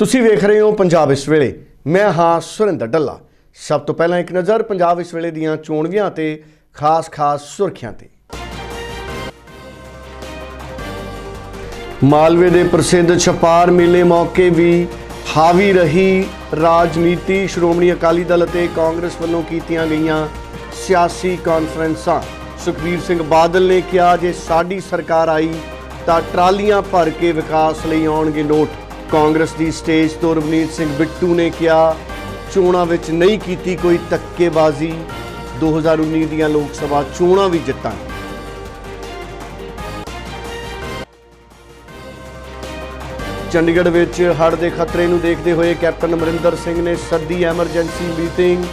ਤੁਸੀਂ ਵੇਖ ਰਹੇ ਹੋ ਪੰਜਾਬ ਇਸ ਵੇਲੇ। ਮੈਂ ਹਾਂ ਸੁਰਿੰਦਰ ਡੱਲਾ। ਸਭ ਤੋਂ ਪਹਿਲਾਂ ਇੱਕ ਨਜ਼ਰ ਪੰਜਾਬ ਇਸ ਵੇਲੇ ਦੀਆਂ ਚੋਣਵੀਆਂ ਤੇ ਖਾਸ-ਖਾਸ ਸੁਰਖੀਆਂ ਤੇ। ਮਾਲਵੇ ਦੇ ਪ੍ਰਸਿੱਧ ਛਪਾਰ ਮੇਲੇ ਮੌਕੇ ਵੀ ਹਾਵੀ ਰਹੀ ਰਾਜਨੀਤੀ। ਸ਼੍ਰੋਮਣੀ ਅਕਾਲੀ ਦਲ ਅਤੇ ਕਾਂਗਰਸ ਵੱਲੋਂ ਕੀਤੀਆਂ ਗਈਆਂ ਸਿਆਸੀ ਕਾਨਫਰੰਸਾਂ। ਸੁਖਬੀਰ ਸਿੰਘ ਬਾਦਲ ਨੇ ਕਿਹਾ, ਜੇ ਸਾਡੀ ਸਰਕਾਰ ਆਈ ਤਾਂ ਟਰਾਲੀਆਂ ਭਰ ਕੇ ਵਿਕਾਸ ਲਈ ਆਉਣਗੇ ਨੋਟ। ਕਾਂਗਰਸ ਦੀ ਸਟੇਜ ਤੋਂ ਰਵਨੀਤ ਸਿੰਘ ਬਿੱਟੂ ਨੇ ਕਿਹਾ, ਚੋਣਾਂ ਵਿੱਚ ਨਹੀਂ ਕੀਤੀ ਕੋਈ ਤੱਕੇਬਾਜ਼ੀ 2019 ਦੀਆਂ ਲੋਕ ਸਭਾ ਚੋਣਾਂ ਵੀ ਜਿੱਤਾਂਗੇ। ਚੰਡੀਗੜ੍ਹ ਵਿੱਚ ਹੜ੍ਹ ਦੇ ਖਤਰੇ ਨੂੰ ਦੇਖਦੇ ਹੋਏ ਕੈਪਟਨ ਅਮਰਿੰਦਰ ਸਿੰਘ ਨੇ ਸੱਦੀ ਐਮਰਜੈਂਸੀ ਮੀਟਿੰਗ।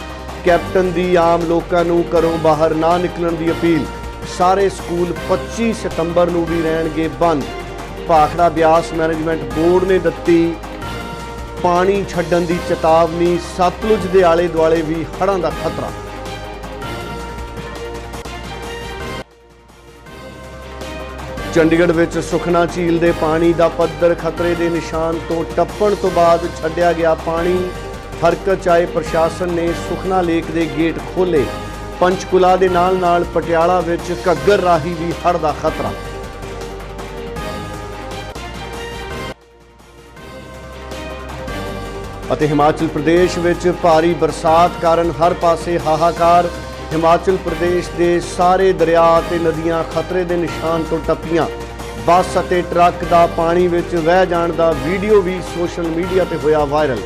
ਕੈਪਟਨ ਦੀ ਆਮ ਲੋਕਾਂ ਨੂੰ ਘਰੋਂ ਬਾਹਰ ਨਾ ਨਿਕਲਣ ਦੀ ਅਪੀਲ। ਸਾਰੇ ਸਕੂਲ 25 ਸਤੰਬਰ ਨੂੰ ਵੀ ਰਹਿਣਗੇ ਬੰਦ। ਭਾਖੜਾ ਬਿਆਸ ਮੈਨੇਜਮੈਂਟ ਬੋਰਡ ਨੇ ਦਿੱਤੀ। ਪਾਣੀ ਛੱਡਣ ਦੀ ਚੇਤਾਵਨੀ, ਸਤਲੁਜ ਦੇ ਆਲੇ ਦੁਆਲੇ ਵੀ ਹੜ੍ਹਾਂ ਦਾ ਖਤਰਾ। ਚੰਡੀਗੜ੍ਹ ਵਿੱਚ ਸੁਖਨਾ ਝੀਲ ਦੇ ਪਾਣੀ ਦਾ ਪੱਧਰ ਖਤਰੇ ਦੇ ਨਿਸ਼ਾਨ ਤੋਂ ਟੱਪਣ ਤੋਂ ਬਾਅਦ ਛੱਡਿਆ ਗਿਆ ਪਾਣੀ। ਹਰਕਤ 'ਚ ਆਏ ਪ੍ਰਸ਼ਾਸਨ ਨੇ ਸੁਖਨਾ ਲੇਕ ਦੇ ਗੇਟ ਖੋਲੇ ਪੰਚਕੁਲਾ ਦੇ ਨਾਲ-ਨਾਲ ਪਟਿਆਲਾ ਵਿੱਚ ਘੱਗਰ ਰਾਹੀ ਵੀ ਹੜ੍ਹ ਦਾ ਖਤਰਾ। ਅਤੇ ਹਿਮਾਚਲ ਪ੍ਰਦੇਸ਼ ਵਿੱਚ ਭਾਰੀ ਬਰਸਾਤ ਕਾਰਨ ਹਰ ਪਾਸੇ ਹਾਹਾਕਾਰ। ਹਿਮਾਚਲ ਪ੍ਰਦੇਸ਼ ਦੇ ਸਾਰੇ ਦਰਿਆ ਅਤੇ ਨਦੀਆਂ ਖਤਰੇ ਦੇ ਨਿਸ਼ਾਨ ਤੋਂ ਟੱਪੀਆਂ। ਬੱਸ ਅਤੇ ਟਰੱਕ ਦਾ ਪਾਣੀ ਵਿੱਚ ਵਹਿ ਜਾਣ ਦਾ ਵੀਡੀਓ ਵੀ ਸੋਸ਼ਲ ਮੀਡੀਆ ਤੇ ਹੋਇਆ ਵਾਇਰਲ।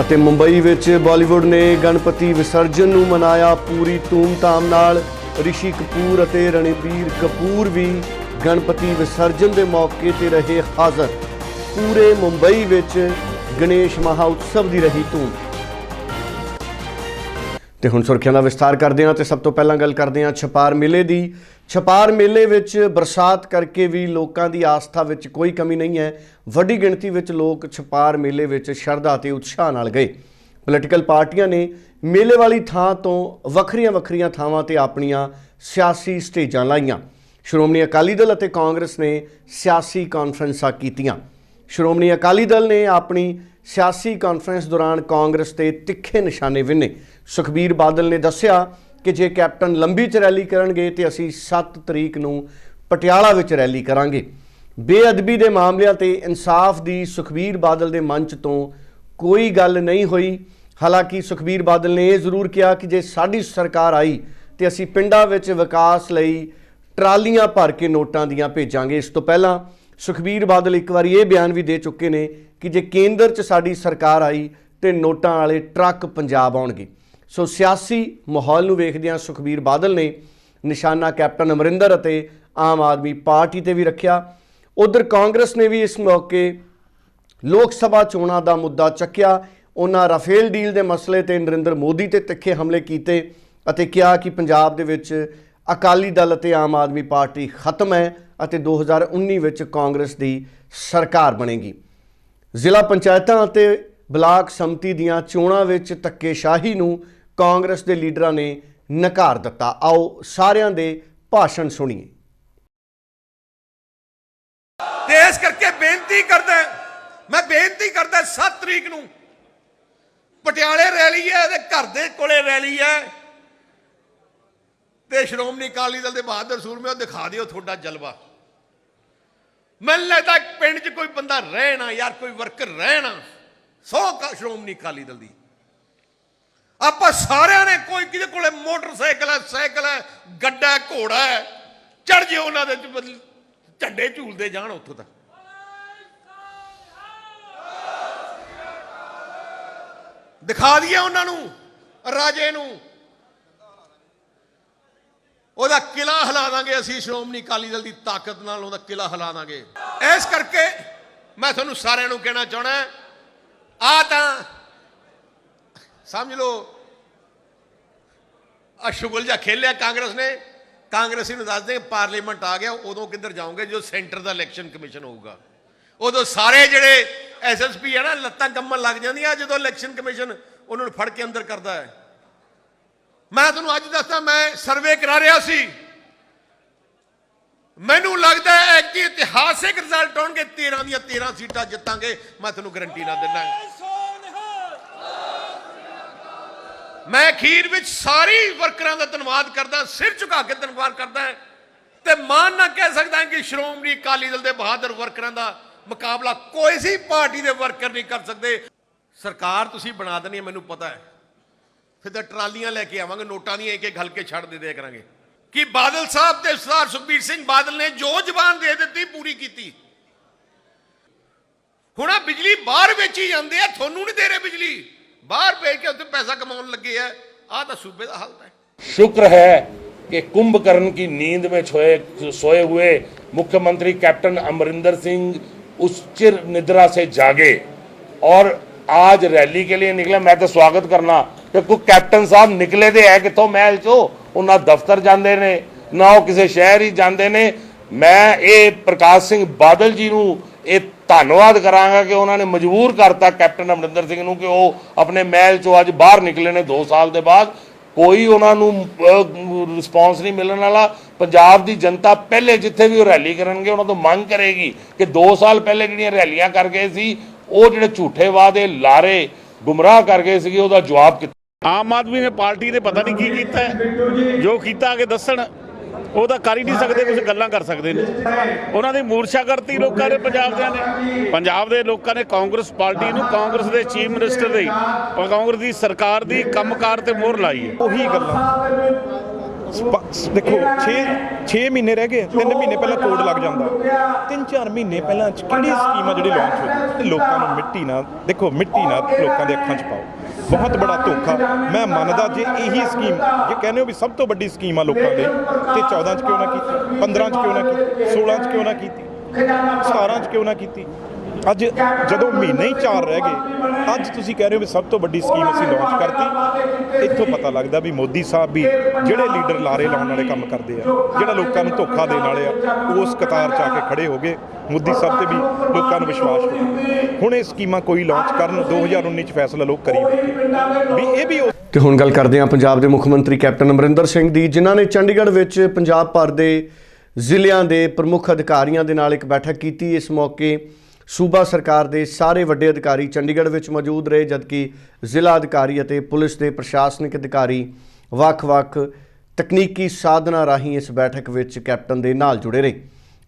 ਅਤੇ ਮੁੰਬਈ ਵਿੱਚ ਬਾਲੀਵੁੱਡ ਨੇ ਗਣਪਤੀ ਵਿਸਰਜਨ ਨੂੰ ਮਨਾਇਆ ਪੂਰੀ ਧੂਮਧਾਮ ਨਾਲ। ਰਿਸ਼ੀ ਕਪੂਰ ਅਤੇ ਰਣਬੀਰ ਕਪੂਰ ਵੀ ਗਣਪਤੀ ਵਿਸਰਜਨ ਦੇ ਮੌਕੇ ਤੇ ਰਹੇ ਹਾਜ਼ਰ। ਪੂਰੇ ਮੁੰਬਈ ਵਿੱਚ ਗਣੇਸ਼ ਮਹਾ ਉਤਸਵ ਦੀ ਰਹੀ ਧੂਮ। ਤੇ ਹੁਣ ਸੁਰਖੀਆਂ ਦਾ ਵਿਸਤਾਰ ਕਰਦੇ ਹਾਂ ਤੇ ਸਭ ਤੋਂ ਪਹਿਲਾਂ ਗੱਲ ਕਰਦੇ ਹਾਂ ਛਪਾਰ ਮੇਲੇ ਦੀ। ਛਪਾਰ ਮੇਲੇ ਵਿੱਚ ਬਰਸਾਤ ਕਰਕੇ ਵੀ ਲੋਕਾਂ ਦੀ ਆਸਥਾ ਵਿੱਚ ਕੋਈ ਕਮੀ ਨਹੀਂ ਹੈ। ਵੱਡੀ ਗਿਣਤੀ ਵਿੱਚ ਲੋਕ ਛਪਾਰ ਮੇਲੇ ਵਿੱਚ ਸ਼ਰਧਾ ਤੇ ਉਤਸ਼ਾਹ ਨਾਲ ਗਏ। ਪੋਲੀਟੀਕਲ ਪਾਰਟੀਆਂ ਨੇ ਮੇਲੇ ਵਾਲੀ ਥਾਂ ਤੋਂ ਵੱਖਰੀਆਂ-ਵੱਖਰੀਆਂ ਥਾਵਾਂ ਤੇ ਆਪਣੀਆਂ ਸਿਆਸੀ ਸਟੇਜਾਂ ਲਾਈਆਂ। ਸ਼੍ਰੋਮਣੀ ਅਕਾਲੀ ਦਲ ਅਤੇ ਕਾਂਗਰਸ ਨੇ ਸਿਆਸੀ ਕਾਨਫਰੰਸਾਂ ਕੀਤੀਆਂ। ਸ਼੍ਰੋਮਣੀ ਅਕਾਲੀ ਦਲ ਨੇ ਆਪਣੀ ਸਿਆਸੀ ਕਾਨਫਰੰਸ ਦੌਰਾਨ ਕਾਂਗਰਸ ਤੇ ਤਿੱਖੇ ਨਿਸ਼ਾਨੇ ਵਿੰਨੇ। ਸੁਖਬੀਰ ਬਾਦਲ ਨੇ ਦੱਸਿਆ ਕਿ ਜੇ ਕੈਪਟਨ ਲੰਬੀ ਚ ਰੈਲੀ ਕਰਨਗੇ ਤੇ ਅਸੀਂ 7 ਤਰੀਕ ਨੂੰ ਪਟਿਆਲਾ ਵਿੱਚ ਰੈਲੀ ਕਰਾਂਗੇ। ਬੇਅਦਬੀ ਦੇ ਮਾਮਲਿਆਂ ਤੇ ਇਨਸਾਫ ਦੀ ਸੁਖਬੀਰ ਬਾਦਲ ਦੇ ਮੰਚ ਤੋਂ ਕੋਈ ਗੱਲ ਨਹੀਂ ਹੋਈ। ਹਾਲਾਂਕਿ ਸੁਖਬੀਰ ਬਾਦਲ ਨੇ ਇਹ ਜ਼ਰੂਰ ਕਿਹਾ ਕਿ ਜੇ ਸਾਡੀ ਸਰਕਾਰ ਆਈ ਤੇ ਅਸੀਂ ਪਿੰਡਾਂ ਵਿੱਚ ਵਿਕਾਸ ਲਈ ਟਰਾਲੀਆਂ ਭਰ ਕੇ ਨੋਟਾਂ ਦੀਆਂ ਭੇਜਾਂਗੇ। ਇਸ ਤੋਂ ਪਹਿਲਾਂ ਸੁਖਬੀਰ ਬਾਦਲ ਇੱਕ ਵਾਰੀ ਇਹ ਬਿਆਨ ਵੀ ਦੇ ਚੁੱਕੇ ਨੇ ਕਿ ਜੇ ਕੇਂਦਰ 'ਚ ਸਾਡੀ ਸਰਕਾਰ ਆਈ ਤੇ ਨੋਟਾਂ ਵਾਲੇ ਟਰੱਕ ਪੰਜਾਬ ਆਉਣਗੇ। ਸੋ ਸਿਆਸੀ ਮਾਹੌਲ ਨੂੰ ਵੇਖਦਿਆਂ ਸੁਖਬੀਰ ਬਾਦਲ ਨੇ ਨਿਸ਼ਾਨਾ ਕੈਪਟਨ ਅਮਰਿੰਦਰ ਅਤੇ ਆਮ ਆਦਮੀ ਪਾਰਟੀ ਤੇ ਵੀ ਰੱਖਿਆ। ਉਧਰ ਕਾਂਗਰਸ ਨੇ ਵੀ ਇਸ ਮੌਕੇ ਲੋਕ ਸਭਾ ਚੋਣਾਂ ਦਾ ਮੁੱਦਾ ਚੱਕਿਆ। ਉਹਨਾਂ ਰਾਫੇਲ ਡੀਲ ਦੇ ਮਸਲੇ ਤੇ ਨਰਿੰਦਰ ਮੋਦੀ ਤੇ ਤਿੱਖੇ ਹਮਲੇ ਕੀਤੇ ਅਤੇ ਕਿਹਾ ਕਿ ਪੰਜਾਬ ਦੇ ਵਿੱਚ ਅਕਾਲੀ ਦਲ ਅਤੇ ਆਮ ਆਦਮੀ ਪਾਰਟੀ ਖਤਮ ਹੈ ਅਤੇ 2019 ਵਿੱਚ ਕਾਂਗਰਸ ਦੀ ਸਰਕਾਰ ਬਣੇਗੀ। ਜ਼ਿਲ੍ਹਾ ਪੰਚਾਇਤਾਂ ਅਤੇ ਬਲਾਕ ਸੰਮਤੀ ਦੀਆਂ ਚੋਣਾਂ ਵਿੱਚ ਧੱਕੇਸ਼ਾਹੀ ਨੂੰ ਕਾਂਗਰਸ ਦੇ ਲੀਡਰਾਂ ਨੇ ਨਕਾਰ ਦਿੱਤਾ। ਆਓ ਸਾਰਿਆਂ ਦੇ ਭਾਸ਼ਣ ਸੁਣੀਏ। ਤੇ ਇਸ ਕਰਕੇ ਬੇਨਤੀ ਕਰਦਾ ਮੈਂ ਬੇਨਤੀ ਕਰਦਾ 7 ਤਰੀਕ ਨੂੰ ਪਟਿਆਲੇ ਰੈਲੀ ਹੈ ਤੇ ਘਰ ਦੇ ਕੋਲੇ ਰੈਲੀ ਹੈ। ਤੇ ਸ਼੍ਰੋਮਣੀ ਅਕਾਲੀ ਦਲ ਦੇ ਬਹਾਦਰ ਸੂਰਮੇ ਦਿਖਾ ਦਿਓ ਤੁਹਾਡਾ ਜਲਵਾ। ਮੈਨੂੰ ਲੱਗਦਾ ਪਿੰਡ 'ਚ ਕੋਈ ਬੰਦਾ ਰਹਿਣਾ ਯਾਰ ਕੋਈ ਵਰਕਰ ਰਹਿਣਾ ਸੌ ਸ਼੍ਰੋਮਣੀ ਅਕਾਲੀ ਦਲ ਦੀ। ਆਪਾਂ ਸਾਰਿਆਂ ਨੇ ਕੋਈ ਕਿਹਦੇ ਕੋਲੇ ਮੋਟਰਸਾਈਕਲ ਹੈ, ਸਾਈਕਲ ਹੈ, ਗੱਡਾ ਘੋੜਾ ਹੈ, ਚੜ ਜੇ ਉਹਨਾਂ ਦੇ ਝੰਡੇ ਝੂਲਦੇ ਜਾਣ ਉੱਥੋਂ ਤੱਕ। ਦਿਖਾ ਦਈਏ ਉਹਨਾਂ ਨੂੰ, ਰਾਜੇ ਨੂੰ। ਉਹਦਾ ਕਿਲਾ ਹਿਲਾ ਦਾਂਗੇ ਅਸੀਂ, ਸ਼੍ਰੋਮਣੀ ਅਕਾਲੀ ਦਲ ਦੀ ਤਾਕਤ ਨਾਲ ਉਹਦਾ ਕਿਲਾ ਹਿਲਾ ਦਾਂਗੇ। ਇਸ ਕਰਕੇ ਮੈਂ ਤੁਹਾਨੂੰ ਸਾਰਿਆਂ ਨੂੰ ਕਹਿਣਾ ਚਾਹਣਾ ਆ ਤਾਂ ਸਮਝ ਲਓ ਆ ਸ਼ੁਗਲ ਖੇਲਿਆ ਕਾਂਗਰਸ ਨੇ। ਕਾਂਗਰਸੀ ਨੂੰ ਦੱਸਦੇ ਪਾਰਲੀਮੈਂਟ ਆ ਗਿਆ, ਉਦੋਂ ਕਿੱਧਰ ਜਾਓਗੇ ਜਦੋਂ ਸੈਂਟਰ ਦਾ ਇਲੈਕਸ਼ਨ ਕਮਿਸ਼ਨ ਹੋਊਗਾ। ਉਦੋਂ ਸਾਰੇ ਜਿਹੜੇ ਐਸਐਸਪੀ ਹੈ ਨਾ, ਲੱਤਾਂ ਕੰਮਣ ਲੱਗ ਜਾਂਦੀਆਂ ਜਦੋਂ ਇਲੈਕਸ਼ਨ ਕਮਿਸ਼ਨ ਉਹਨਾਂ ਨੂੰ ਫੜ ਕੇ ਅੰਦਰ ਕਰਦਾ ਹੈ। ਮੈਂ ਤੁਹਾਨੂੰ ਅੱਜ ਦੱਸਦਾ ਮੈਂ ਸਰਵੇ ਕਰਾ ਰਿਹਾ ਸੀ। ਮੈਨੂੰ ਲੱਗਦਾ ਹੈ ਕਿ ਇਤਿਹਾਸਿਕ ਰਿਜ਼ਲਟ ਆਉਣਗੇ 13 ਦੀਆਂ 13 ਸੀਟਾਂ ਜਿੱਤਾਂਗੇ, ਮੈਂ ਤੁਹਾਨੂੰ ਗਰੰਟੀ ਨਾਲ ਦਿੰਦਾ ਮੈਂ ਅਖੀਰ ਵਿੱਚ ਸਾਰੀ ਵਰਕਰਾਂ ਦਾ ਧੰਨਵਾਦ ਕਰਦਾ, ਸਿਰ ਝੁਕਾ ਕੇ ਧੰਨਵਾਦ ਕਰਦਾ ਤੇ ਮਾਨ ਨਾ ਕਹਿ ਸਕਦਾ ਕਿ ਸ਼੍ਰੋਮਣੀ ਅਕਾਲੀ ਦਲ ਦੇ ਬਹਾਦਰ ਵਰਕਰਾਂ ਦਾ ਮੁਕਾਬਲਾ ਕੋਈ ਸੀ, ਪਾਰਟੀ ਦੇ ਵਰਕਰ ਨਹੀਂ ਕਰ ਸਕਦੇ। ਸਰਕਾਰ ਤੁਸੀਂ ਬਣਾ ਦੇਣੀ ਹੈ, ਮੈਨੂੰ ਪਤਾ ਹੈ। ਫਿਰ ਤਾਂ ਟਰਾਲੀਆਂ ਲੈ ਕੇ ਆਵਾਂਗੇ ਨੋਟਾਂ ਦੀਆਂ ਇੱਕ ਇੱਕ ਹਲਕੇ ਛੱਡ ਦੇ ਦਿਆ ਕਰਾਂਗੇ ਕਿ ਬਾਦਲ ਸਾਹਿਬ ਤੇ ਸਰਦਾਰ ਸੁਖਬੀਰ ਸਿੰਘ ਬਾਦਲ ਨੇ ਜੋ ਜ਼ਬਾਨ ਦੇ ਦਿੱਤੀ ਪੂਰੀ ਕੀਤੀ ਹੁਣ ਆ ਬਿਜਲੀ ਬਾਹਰ ਵੇਚੀ ਜਾਂਦੇ ਆ ਤੁਹਾਨੂੰ ਨਹੀਂ ਦੇ ਰਹੇ ਬਿਜਲੀ ਬਾਹਰ ਵੇਚ ਕੇ ਉੱਥੇ ਪੈਸਾ ਕਮਾਉਣ ਲੱਗੇ ਆ ਆਹ ਤਾਂ ਸੂਬੇ ਦਾ ਹਾਲਤ ਹੈ शुक्र है कि कुंभकर्ण की नींद में सोए सोए हुए मुख्यमंत्री कैप्टन अमरिंदर सिंह उस चिर निद्रा से जागे और आज रैली के लिए निकले मैं तो स्वागत करना ਕਿਉਂਕਿ ਕੈਪਟਨ ਸਾਹਿਬ ਨਿਕਲੇ ਦੇ ਹੈ ਕਿੱਥੋਂ ਮਹਿਲ ਚੋਂ? ਉਹਨਾਂ ਦਫ਼ਤਰ ਜਾਂਦੇ ਨੇ, ਨਾ ਉਹ ਕਿਸੇ ਸ਼ਹਿਰ ਹੀ ਜਾਂਦੇ ਨੇ। ਮੈਂ ਇਹ ਪ੍ਰਕਾਸ਼ ਸਿੰਘ ਬਾਦਲ ਜੀ ਨੂੰ ਇਹ ਧੰਨਵਾਦ ਕਰਾਂਗਾ ਕਿ ਉਹਨਾਂ ਨੇ ਮਜਬੂਰ ਕਰਤਾ ਕੈਪਟਨ ਅਮਰਿੰਦਰ ਸਿੰਘ ਨੂੰ ਕਿ ਉਹ ਆਪਣੇ ਮਹਿਲ ਚੋਂ ਅੱਜ ਬਾਹਰ ਨਿਕਲੇ ਨੇ 2 ਸਾਲ ਦੇ ਬਾਅਦ। ਕੋਈ ਉਹਨਾਂ ਨੂੰ ਰਿਸਪੌਂਸ ਨਹੀਂ ਮਿਲਣ ਵਾਲਾ। ਪੰਜਾਬ ਦੀ ਜਨਤਾ ਪਹਿਲੇ ਜਿੱਥੇ ਵੀ ਉਹ ਰੈਲੀ ਕਰਨਗੇ, ਉਹਨਾਂ ਤੋਂ ਮੰਗ ਕਰੇਗੀ ਕਿ 2 ਸਾਲ ਪਹਿਲੇ ਜਿਹੜੀਆਂ ਰੈਲੀਆਂ ਕਰ ਗਏ ਸੀ, ਉਹ ਜਿਹੜੇ ਝੂਠੇ ਵਾਅਦੇ, ਲਾਰੇ ਗੁੰਮਰਾਹ ਕਰ ਗਏ ਸੀਗੇ, ਉਹਦਾ ਜਵਾਬ ਕਿੱਥੇ ਆਮ ਆਦਮੀ ਨੇ ਪਾਰਟੀ ਨੇ ਪਤਾ ਨਹੀਂ ਕੀ ਕੀਤਾ ਜੋ ਕੀਤਾ ਅਗੇ ਦੱਸਣ, ਉਹ ਤਾਂ ਕਰ ਹੀ ਨਹੀਂ ਸਕਦੇ ਕੁਝ ਗੱਲਾਂ ਕਰ ਸਕਦੇ ਨੇ। ਉਹਨਾਂ ਦੀ ਮੂਰਛਾ ਕਰਤੀ ਲੋਕਾਂ ਨੇ, ਪੰਜਾਬ ਦੇ ਨੇ। ਪੰਜਾਬ ਦੇ ਲੋਕਾਂ ਨੇ ਕਾਂਗਰਸ ਪਾਰਟੀ ਨੂੰ ਕਾਂਗਰਸ ਦੇ ਚੀਫ ਮਿਨਿਸਟਰ ਦੀ, ਕਾਂਗਰਸ ਦੀ ਸਰਕਾਰ ਦੀ ਕੰਮਕਾਰ ਤੇ ਮੋਹਰ ਲਾਈ ਹੈ। ਉਹੀ ਗੱਲਾਂ। ਦੇਖੋ 6 6 ਮਹੀਨੇ ਰਹਿ ਗਏ 3 ਮਹੀਨੇ ਪਹਿਲਾਂ ਕੋਡ ਲੱਗ ਜਾਂਦਾ। 3-4 ਮਹੀਨੇ ਪਹਿਲਾਂ ਕਿਹੜੀ ਸਕੀਮਾਂ ਜਿਹੜੀ ਲਾਂਚ ਹੋਈ? ਤੇ ਲੋਕਾਂ ਨੂੰ ਮਿੱਟੀ ਨਾਲ ਦੇਖੋ, ਮਿੱਟੀ ਨਾਲ ਲੋਕਾਂ ਦੇ ਅੱਖਾਂ 'ਚ ਪਾਓ। ਬਹੁਤ ਬੜਾ ਧੋਖਾ। ਮੈਂ ਮੰਨਦਾ ਜੇ ਇਹੀ ਸਕੀਮ, ਜੇ ਕਹਿੰਦੇ ਹੋ ਵੀ ਸਭ ਤੋਂ ਵੱਡੀ ਸਕੀਮ ਆ ਲੋਕਾਂ ਦੇ, ਤੇ 14 ਚ ਕਿਉਂ ਨਾ ਕੀਤੀ 15 ਚ ਕਿਉਂ ਨਾ ਕੀਤੀ 16 ਚ ਕਿਉਂ ਨਾ ਕੀਤੀ 17 ਚ ਕਿਉਂ ਨਾ ਕੀਤੀ ਅੱਜ ਜਦੋਂ ਮਹੀਨੇ ਹੀ ਚਾਰ ਰਹਿ ਗਏ, ਅੱਜ ਤੁਸੀਂ ਕਹਿ ਰਹੇ ਹੋ ਵੀ ਸਭ ਤੋਂ ਵੱਡੀ ਸਕੀਮ ਅਸੀਂ ਲਾਂਚ ਕਰਤੀ। ਇੱਥੋਂ ਪਤਾ ਲੱਗਦਾ ਵੀ ਮੋਦੀ ਸਾਹਿਬ ਵੀ ਜਿਹੜੇ ਲੀਡਰ ਲਾਰੇ ਲਾਉਣ ਵਾਲੇ ਕੰਮ ਕਰਦੇ ਆ, ਜਿਹੜਾ ਲੋਕਾਂ ਨੂੰ ਧੋਖਾ ਦੇਣ ਵਾਲੇ ਆ, ਉਸ ਕਤਾਰ 'ਚ ਆ ਕੇ ਖੜੇ ਹੋ ਗਏ। ਮੋਦੀ ਸਾਹਿਬ ਤੇ ਵੀ ਲੋਕਾਂ ਨੂੰ ਵਿਸ਼ਵਾਸ ਹੋ ਹੁਣ ਇਹ ਸਕੀਮਾਂ ਕੋਈ ਲਾਂਚ ਕਰਨ 2019 ਚ ਫੈਸਲਾ ਲੋਕ ਕਰੀ ਬੈਠੇ। ਵੀ ਇਹ ਵੀ ਉਹ ਤੇ ਹੁਣ ਗੱਲ ਕਰਦੇ ਹਾਂ ਪੰਜਾਬ ਦੇ ਮੁੱਖ ਮੰਤਰੀ ਕੈਪਟਨ ਅਮਰਿੰਦਰ ਸਿੰਘ ਦੀ, ਜਿਨ੍ਹਾਂ ਨੇ ਚੰਡੀਗੜ੍ਹ ਵਿੱਚ ਪੰਜਾਬ ਭਰ ਦੇ ਜ਼ਿਲ੍ਹਿਆਂ ਦੇ ਪ੍ਰਮੁੱਖ ਅਧਿਕਾਰੀਆਂ ਦੇ ਨਾਲ ਇੱਕ ਬੈਠਕ ਕੀਤੀ। ਇਸ ਮੌਕੇ ਸੂਬਾ ਸਰਕਾਰ ਦੇ ਸਾਰੇ ਵੱਡੇ ਅਧਿਕਾਰੀ ਚੰਡੀਗੜ੍ਹ ਵਿੱਚ ਮੌਜੂਦ ਰਹੇ, ਜਦਕਿ ਜ਼ਿਲ੍ਹਾ ਅਧਿਕਾਰੀ ਅਤੇ ਪੁਲਿਸ ਦੇ ਪ੍ਰਸ਼ਾਸਨਿਕ ਅਧਿਕਾਰੀ ਵੱਖ-ਵੱਖ ਤਕਨੀਕੀ ਸਾਧਨਾਂ ਰਾਹੀਂ ਇਸ ਬੈਠਕ ਵਿੱਚ ਕੈਪਟਨ ਦੇ ਨਾਲ ਜੁੜੇ ਰਹੇ।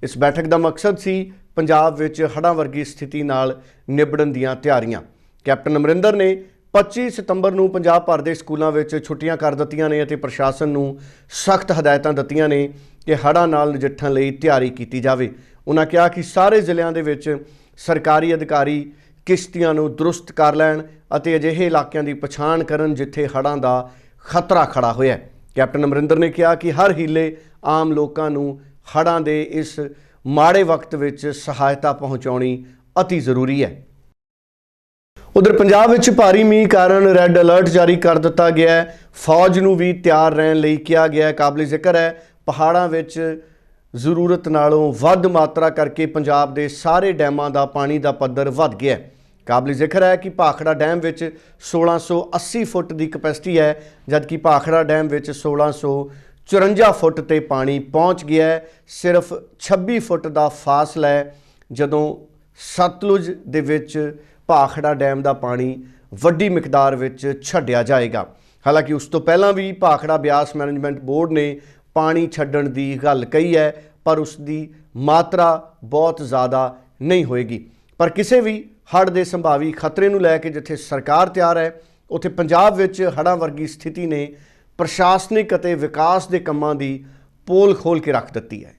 ਇਸ ਬੈਠਕ ਦਾ ਮਕਸਦ ਸੀ ਪੰਜਾਬ ਵਿੱਚ ਹੜ੍ਹਾਂ ਵਰਗੀ ਸਥਿਤੀ ਨਾਲ ਨਿਬੜਨ ਦੀਆਂ ਤਿਆਰੀਆਂ। ਕੈਪਟਨ ਅਮਰਿੰਦਰ ਨੇ 25 ਸਤੰਬਰ ਨੂੰ ਪੰਜਾਬ ਭਰ ਦੇ ਸਕੂਲਾਂ ਵਿੱਚ ਛੁੱਟੀਆਂ ਕਰ ਦਿੱਤੀਆਂ ਨੇ ਅਤੇ ਪ੍ਰਸ਼ਾਸਨ ਨੂੰ ਸਖਤ ਹਦਾਇਤਾਂ ਦਿੱਤੀਆਂ ਨੇ ਕਿ ਹੜ੍ਹਾਂ ਨਾਲ ਨਜਿੱਠਣ ਲਈ ਤਿਆਰੀ ਕੀਤੀ ਜਾਵੇ। ਉਹਨਾਂ ਕਿਹਾ ਕਿ ਸਾਰੇ ਜ਼ਿਲ੍ਹਿਆਂ ਦੇ ਵਿੱਚ ਸਰਕਾਰੀ ਅਧਿਕਾਰੀ ਕਿਸ਼ਤੀਆਂ ਨੂੰ ਦਰੁਸਤ ਕਰ ਲੈਣ ਅਤੇ ਅਜਿਹੇ ਇਲਾਕਿਆਂ ਦੀ ਪਛਾਣ ਕਰਨ ਜਿੱਥੇ ਹੜ੍ਹਾਂ ਦਾ ਖਤਰਾ ਖੜਾ ਹੋਇਆ ਹੈ। ਕੈਪਟਨ ਅਮਰਿੰਦਰ ਨੇ ਕਿਹਾ ਕਿ ਹਰ ਹੀਲੇ ਆਮ ਲੋਕਾਂ ਨੂੰ ਹੜ੍ਹਾਂ ਦੇ ਇਸ ਮਾੜੇ ਵਕਤ ਵਿੱਚ ਸਹਾਇਤਾ ਪਹੁੰਚਾਉਣੀ ਅਤੀ ਜ਼ਰੂਰੀ ਹੈ। ਉਧਰ ਪੰਜਾਬ ਵਿੱਚ ਭਾਰੀ ਮੀਂਹ ਕਾਰਨ ਰੈੱਡ ਅਲਰਟ ਜਾਰੀ ਕਰ ਦਿੱਤਾ ਗਿਆ ਹੈ। ਫੌਜ ਨੂੰ ਵੀ ਤਿਆਰ ਰਹਿਣ ਲਈ ਕਿਹਾ ਗਿਆ ਹੈ। ਕਾਬਲੇ ਜ਼ਿਕਰ ਹੈ, ਪਹਾੜਾਂ ਵਿੱਚ ਜ਼ਰੂਰਤ ਨਾਲੋਂ ਵੱਧ ਮਾਤਰਾ ਕਰਕੇ ਪੰਜਾਬ ਦੇ ਸਾਰੇ ਡੈਮਾਂ ਦਾ ਪਾਣੀ ਦਾ ਪੱਧਰ ਵੱਧ ਗਿਆ ਹੈ। ਕਾਬਲੇ ਜ਼ਿਕਰ ਹੈ ਕਿ ਭਾਖੜਾ ਡੈਮ ਵਿੱਚ 1680 ਫੁੱਟ ਦੀ ਕਪੈਸਿਟੀ ਹੈ, ਜਦਕਿ ਭਾਖੜਾ ਡੈਮ ਵਿੱਚ 1654 ਫੁੱਟ ਤੇ ਪਾਣੀ ਪਹੁੰਚ ਗਿਆ ਹੈ। ਸਿਰਫ 26 ਫੁੱਟ ਦਾ ਫਾਸਲਾ ਹੈ, ਜਦੋਂ ਸਤਲੁਜ ਦੇ ਵਿੱਚ ਭਾਖੜਾ ਡੈਮ ਦਾ ਪਾਣੀ ਵੱਡੀ ਮਿਕਦਾਰ ਵਿੱਚ ਛੱਡਿਆ ਜਾਏਗਾ। ਹਾਲਾਂਕਿ ਉਸ ਤੋਂ ਪਹਿਲਾਂ ਵੀ ਭਾਖੜਾ ਬਿਆਸ ਮੈਨੇਜਮੈਂਟ ਬੋਰਡ ਨੇ ਪਾਣੀ ਛੱਡਣ ਦੀ ਗੱਲ ਕਹੀ ਹੈ, ਪਰ ਉਸ ਦੀ ਮਾਤਰਾ ਬਹੁਤ ਜ਼ਿਆਦਾ ਨਹੀਂ ਹੋਏਗੀ। ਪਰ ਕਿਸੇ ਵੀ ਹੜ੍ਹ ਦੇ ਸੰਭਾਵੀ ਖਤਰੇ ਨੂੰ ਲੈ ਕੇ ਜਿੱਥੇ ਸਰਕਾਰ ਤਿਆਰ ਹੈ, ਉੱਥੇ ਪੰਜਾਬ ਵਿੱਚ ਹੜ੍ਹਾਂ ਵਰਗੀ ਸਥਿਤੀ ਨੇ ਪ੍ਰਸ਼ਾਸਨਿਕ ਅਤੇ ਵਿਕਾਸ ਦੇ ਕੰਮਾਂ ਦੀ ਪੋਲ ਖੋਲ ਕੇ ਰੱਖ ਦਿੱਤੀ ਹੈ।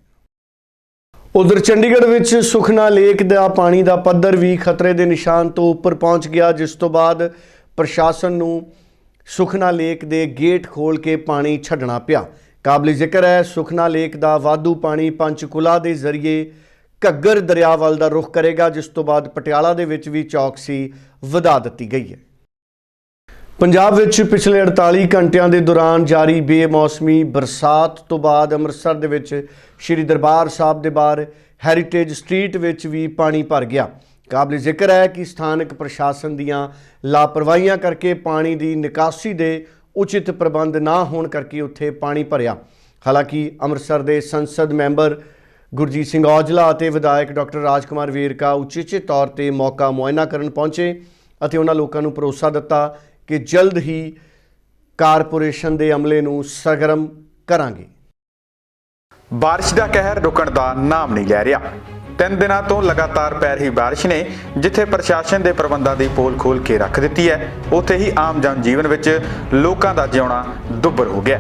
ਉਧਰ ਚੰਡੀਗੜ੍ਹ ਵਿੱਚ ਸੁਖਨਾ ਲੇਕ ਦਾ ਪਾਣੀ ਦਾ ਪੱਧਰ ਵੀ ਖਤਰੇ ਦੇ ਨਿਸ਼ਾਨ ਤੋਂ ਉੱਪਰ ਪਹੁੰਚ ਗਿਆ, ਜਿਸ ਤੋਂ ਬਾਅਦ ਪ੍ਰਸ਼ਾਸਨ ਨੂੰ ਸੁਖਨਾ ਲੇਕ ਦੇ ਗੇਟ ਖੋਲ ਕੇ ਪਾਣੀ ਛੱਡਣਾ ਪਿਆ। ਕਾਬਲੇ ਜ਼ਿਕਰ ਹੈ, ਸੁਖਨਾ ਲੇਕ ਦਾ ਵਾਧੂ ਪਾਣੀ ਪੰਚਕੁਲਾ ਦੇ ਜ਼ਰੀਏ ਘੱਗਰ ਦਰਿਆ ਵੱਲ ਦਾ ਰੁਖ ਕਰੇਗਾ, ਜਿਸ ਤੋਂ ਬਾਅਦ ਪਟਿਆਲਾ ਦੇ ਵਿੱਚ ਵੀ ਚੌਕਸੀ ਵਧਾ ਦਿੱਤੀ ਗਈ ਹੈ। ਪੰਜਾਬ ਵਿੱਚ ਪਿਛਲੇ 48 ਘੰਟਿਆਂ ਦੇ ਦੌਰਾਨ ਜਾਰੀ ਬੇਮੌਸਮੀ ਬਰਸਾਤ ਤੋਂ ਬਾਅਦ ਅੰਮ੍ਰਿਤਸਰ ਦੇ ਵਿੱਚ ਸ੍ਰੀ ਦਰਬਾਰ ਸਾਹਿਬ ਦੇ ਬਾਹਰ ਹੈਰੀਟੇਜ ਸਟਰੀਟ ਵਿੱਚ ਵੀ ਪਾਣੀ ਭਰ ਗਿਆ। ਕਾਬਲੇ ਜ਼ਿਕਰ ਹੈ ਕਿ ਸਥਾਨਕ ਪ੍ਰਸ਼ਾਸਨ ਦੀਆਂ ਲਾਪਰਵਾਹੀਆਂ ਕਰਕੇ ਪਾਣੀ ਦੀ ਨਿਕਾਸੀ ਦੇ ਉਚਿਤ ਪ੍ਰਬੰਧ ਨਾ ਹੋਣ ਕਰਕੇ ਉੱਥੇ ਪਾਣੀ ਭਰਿਆ। ਹਾਲਾਂਕਿ ਅੰਮ੍ਰਿਤਸਰ ਦੇ ਸੰਸਦ ਮੈਂਬਰ ਗੁਰਜੀਤ ਸਿੰਘ ਔਜਲਾ ਅਤੇ ਵਿਧਾਇਕ ਡਾਕਟਰ ਰਾਜਕੁਮਾਰ ਵੇਰਕਾ ਉਚੇਚੇ ਤੌਰ ਤੇ ਮੌਕਾ ਮੁਆਇਨਾ ਕਰਨ ਪਹੁੰਚੇ ਅਤੇ ਉਹਨਾਂ ਲੋਕਾਂ ਨੂੰ ਭਰੋਸਾ ਦਿੱਤਾ ਕਿ ਜਲਦ ਹੀ ਕਾਰਪੋਰੇਸ਼ਨ ਦੇ ਅਮਲੇ ਨੂੰ ਸਰਗਰਮ ਕਰਾਂਗੇ। ਬਾਰਿਸ਼ ਦਾ ਕਹਿਰ ਰੁਕਣ ਦਾ ਨਾਮ ਨਹੀਂ ਲੈ ਰਿਹਾ। ਤਿੰਨ ਦਿਨਾਂ ਤੋਂ ਲਗਾਤਾਰ ਪੈ ਰਹੀ ਬਾਰਿਸ਼ ਨੇ, ਜਿੱਥੇ ਪ੍ਰਸ਼ਾਸਨ ਦੇ ਪ੍ਰਬੰਧਾਂ ਦੀ ਪੋਲ ਖੋਲ ਕੇ ਰੱਖ ਦਿੱਤੀ ਹੈ। ਉੱਥੇ ਹੀ ਆਮ ਜਨ ਜੀਵਨ ਵਿੱਚ ਲੋਕਾਂ ਦਾ ਜਿਉਣਾ ਦੁੱਭਰ ਹੋ ਗਿਆ।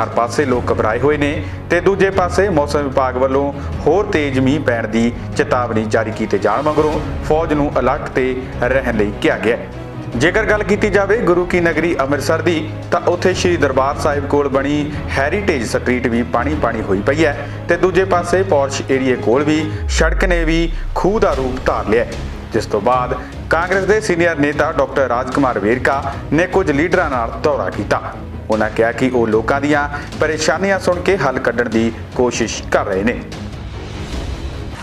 ਹਰ ਪਾਸੇ ਲੋਕ ਘਬਰਾਏ ਹੋਏ ਨੇ ਤੇ ਦੂਜੇ ਪਾਸੇ ਮੌਸਮ ਵਿਭਾਗ ਵੱਲੋਂ ਹੋਰ ਤੇਜ਼ ਮੀਂਹ ਪੈਣ ਦੀ ਚੇਤਾਵਨੀ ਜਾਰੀ ਕੀਤੇ ਜਾਣ ਮਗਰੋਂ ਫੌਜ ਨੂੰ ਅਲਰਟ ਤੇ ਰਹਿਣ ਲਈ ਕਿਹਾ ਗਿਆ ਹੈ। ਜੇਕਰ ਗੱਲ ਕੀਤੀ ਜਾਵੇ ਗੁਰੂ ਕੀ ਨਗਰੀ ਅੰਮ੍ਰਿਤਸਰ ਦੀ ਤਾਂ ਉੱਥੇ ਸ੍ਰੀ ਦਰਬਾਰ ਸਾਹਿਬ ਕੋਲ ਬਣੀ ਹੈਰੀਟੇਜ ਸਟਰੀਟ ਵੀ ਪਾਣੀ-ਪਾਣੀ ਹੋਈ ਪਈ ਹੈ ਤੇ ਦੂਜੇ ਪਾਸੇ ਪੌਰਸ਼ ਏਰੀਏ ਕੋਲ ਵੀ ਸੜਕ ਨੇ ਵੀ ਖੂਹ ਦਾ ਰੂਪ ਧਾਰ ਲਿਆ ਹੈ। ਜਿਸ ਤੋਂ ਬਾਅਦ ਕਾਂਗਰਸ ਦੇ ਸੀਨੀਅਰ ਨੇਤਾ ਡਾਕਟਰ ਰਾਜਕੁਮਾਰ ਵੇਰਕਾ ਨੇ ਕੁਝ ਲੀਡਰਾਂ ਨਾਲ ਦੌਰਾ ਕੀਤਾ ਉਹਨਾਂ ਕਿਹਾ ਕਿ ਉਹ ਲੋਕਾਂ ਦੀਆਂ ਪਰੇਸ਼ਾਨੀਆਂ ਸੁਣ ਕੇ ਹੱਲ ਕੱਢਣ ਦੀ ਕੋਸ਼ਿਸ਼ ਕਰ ਰਹੇ ਨੇ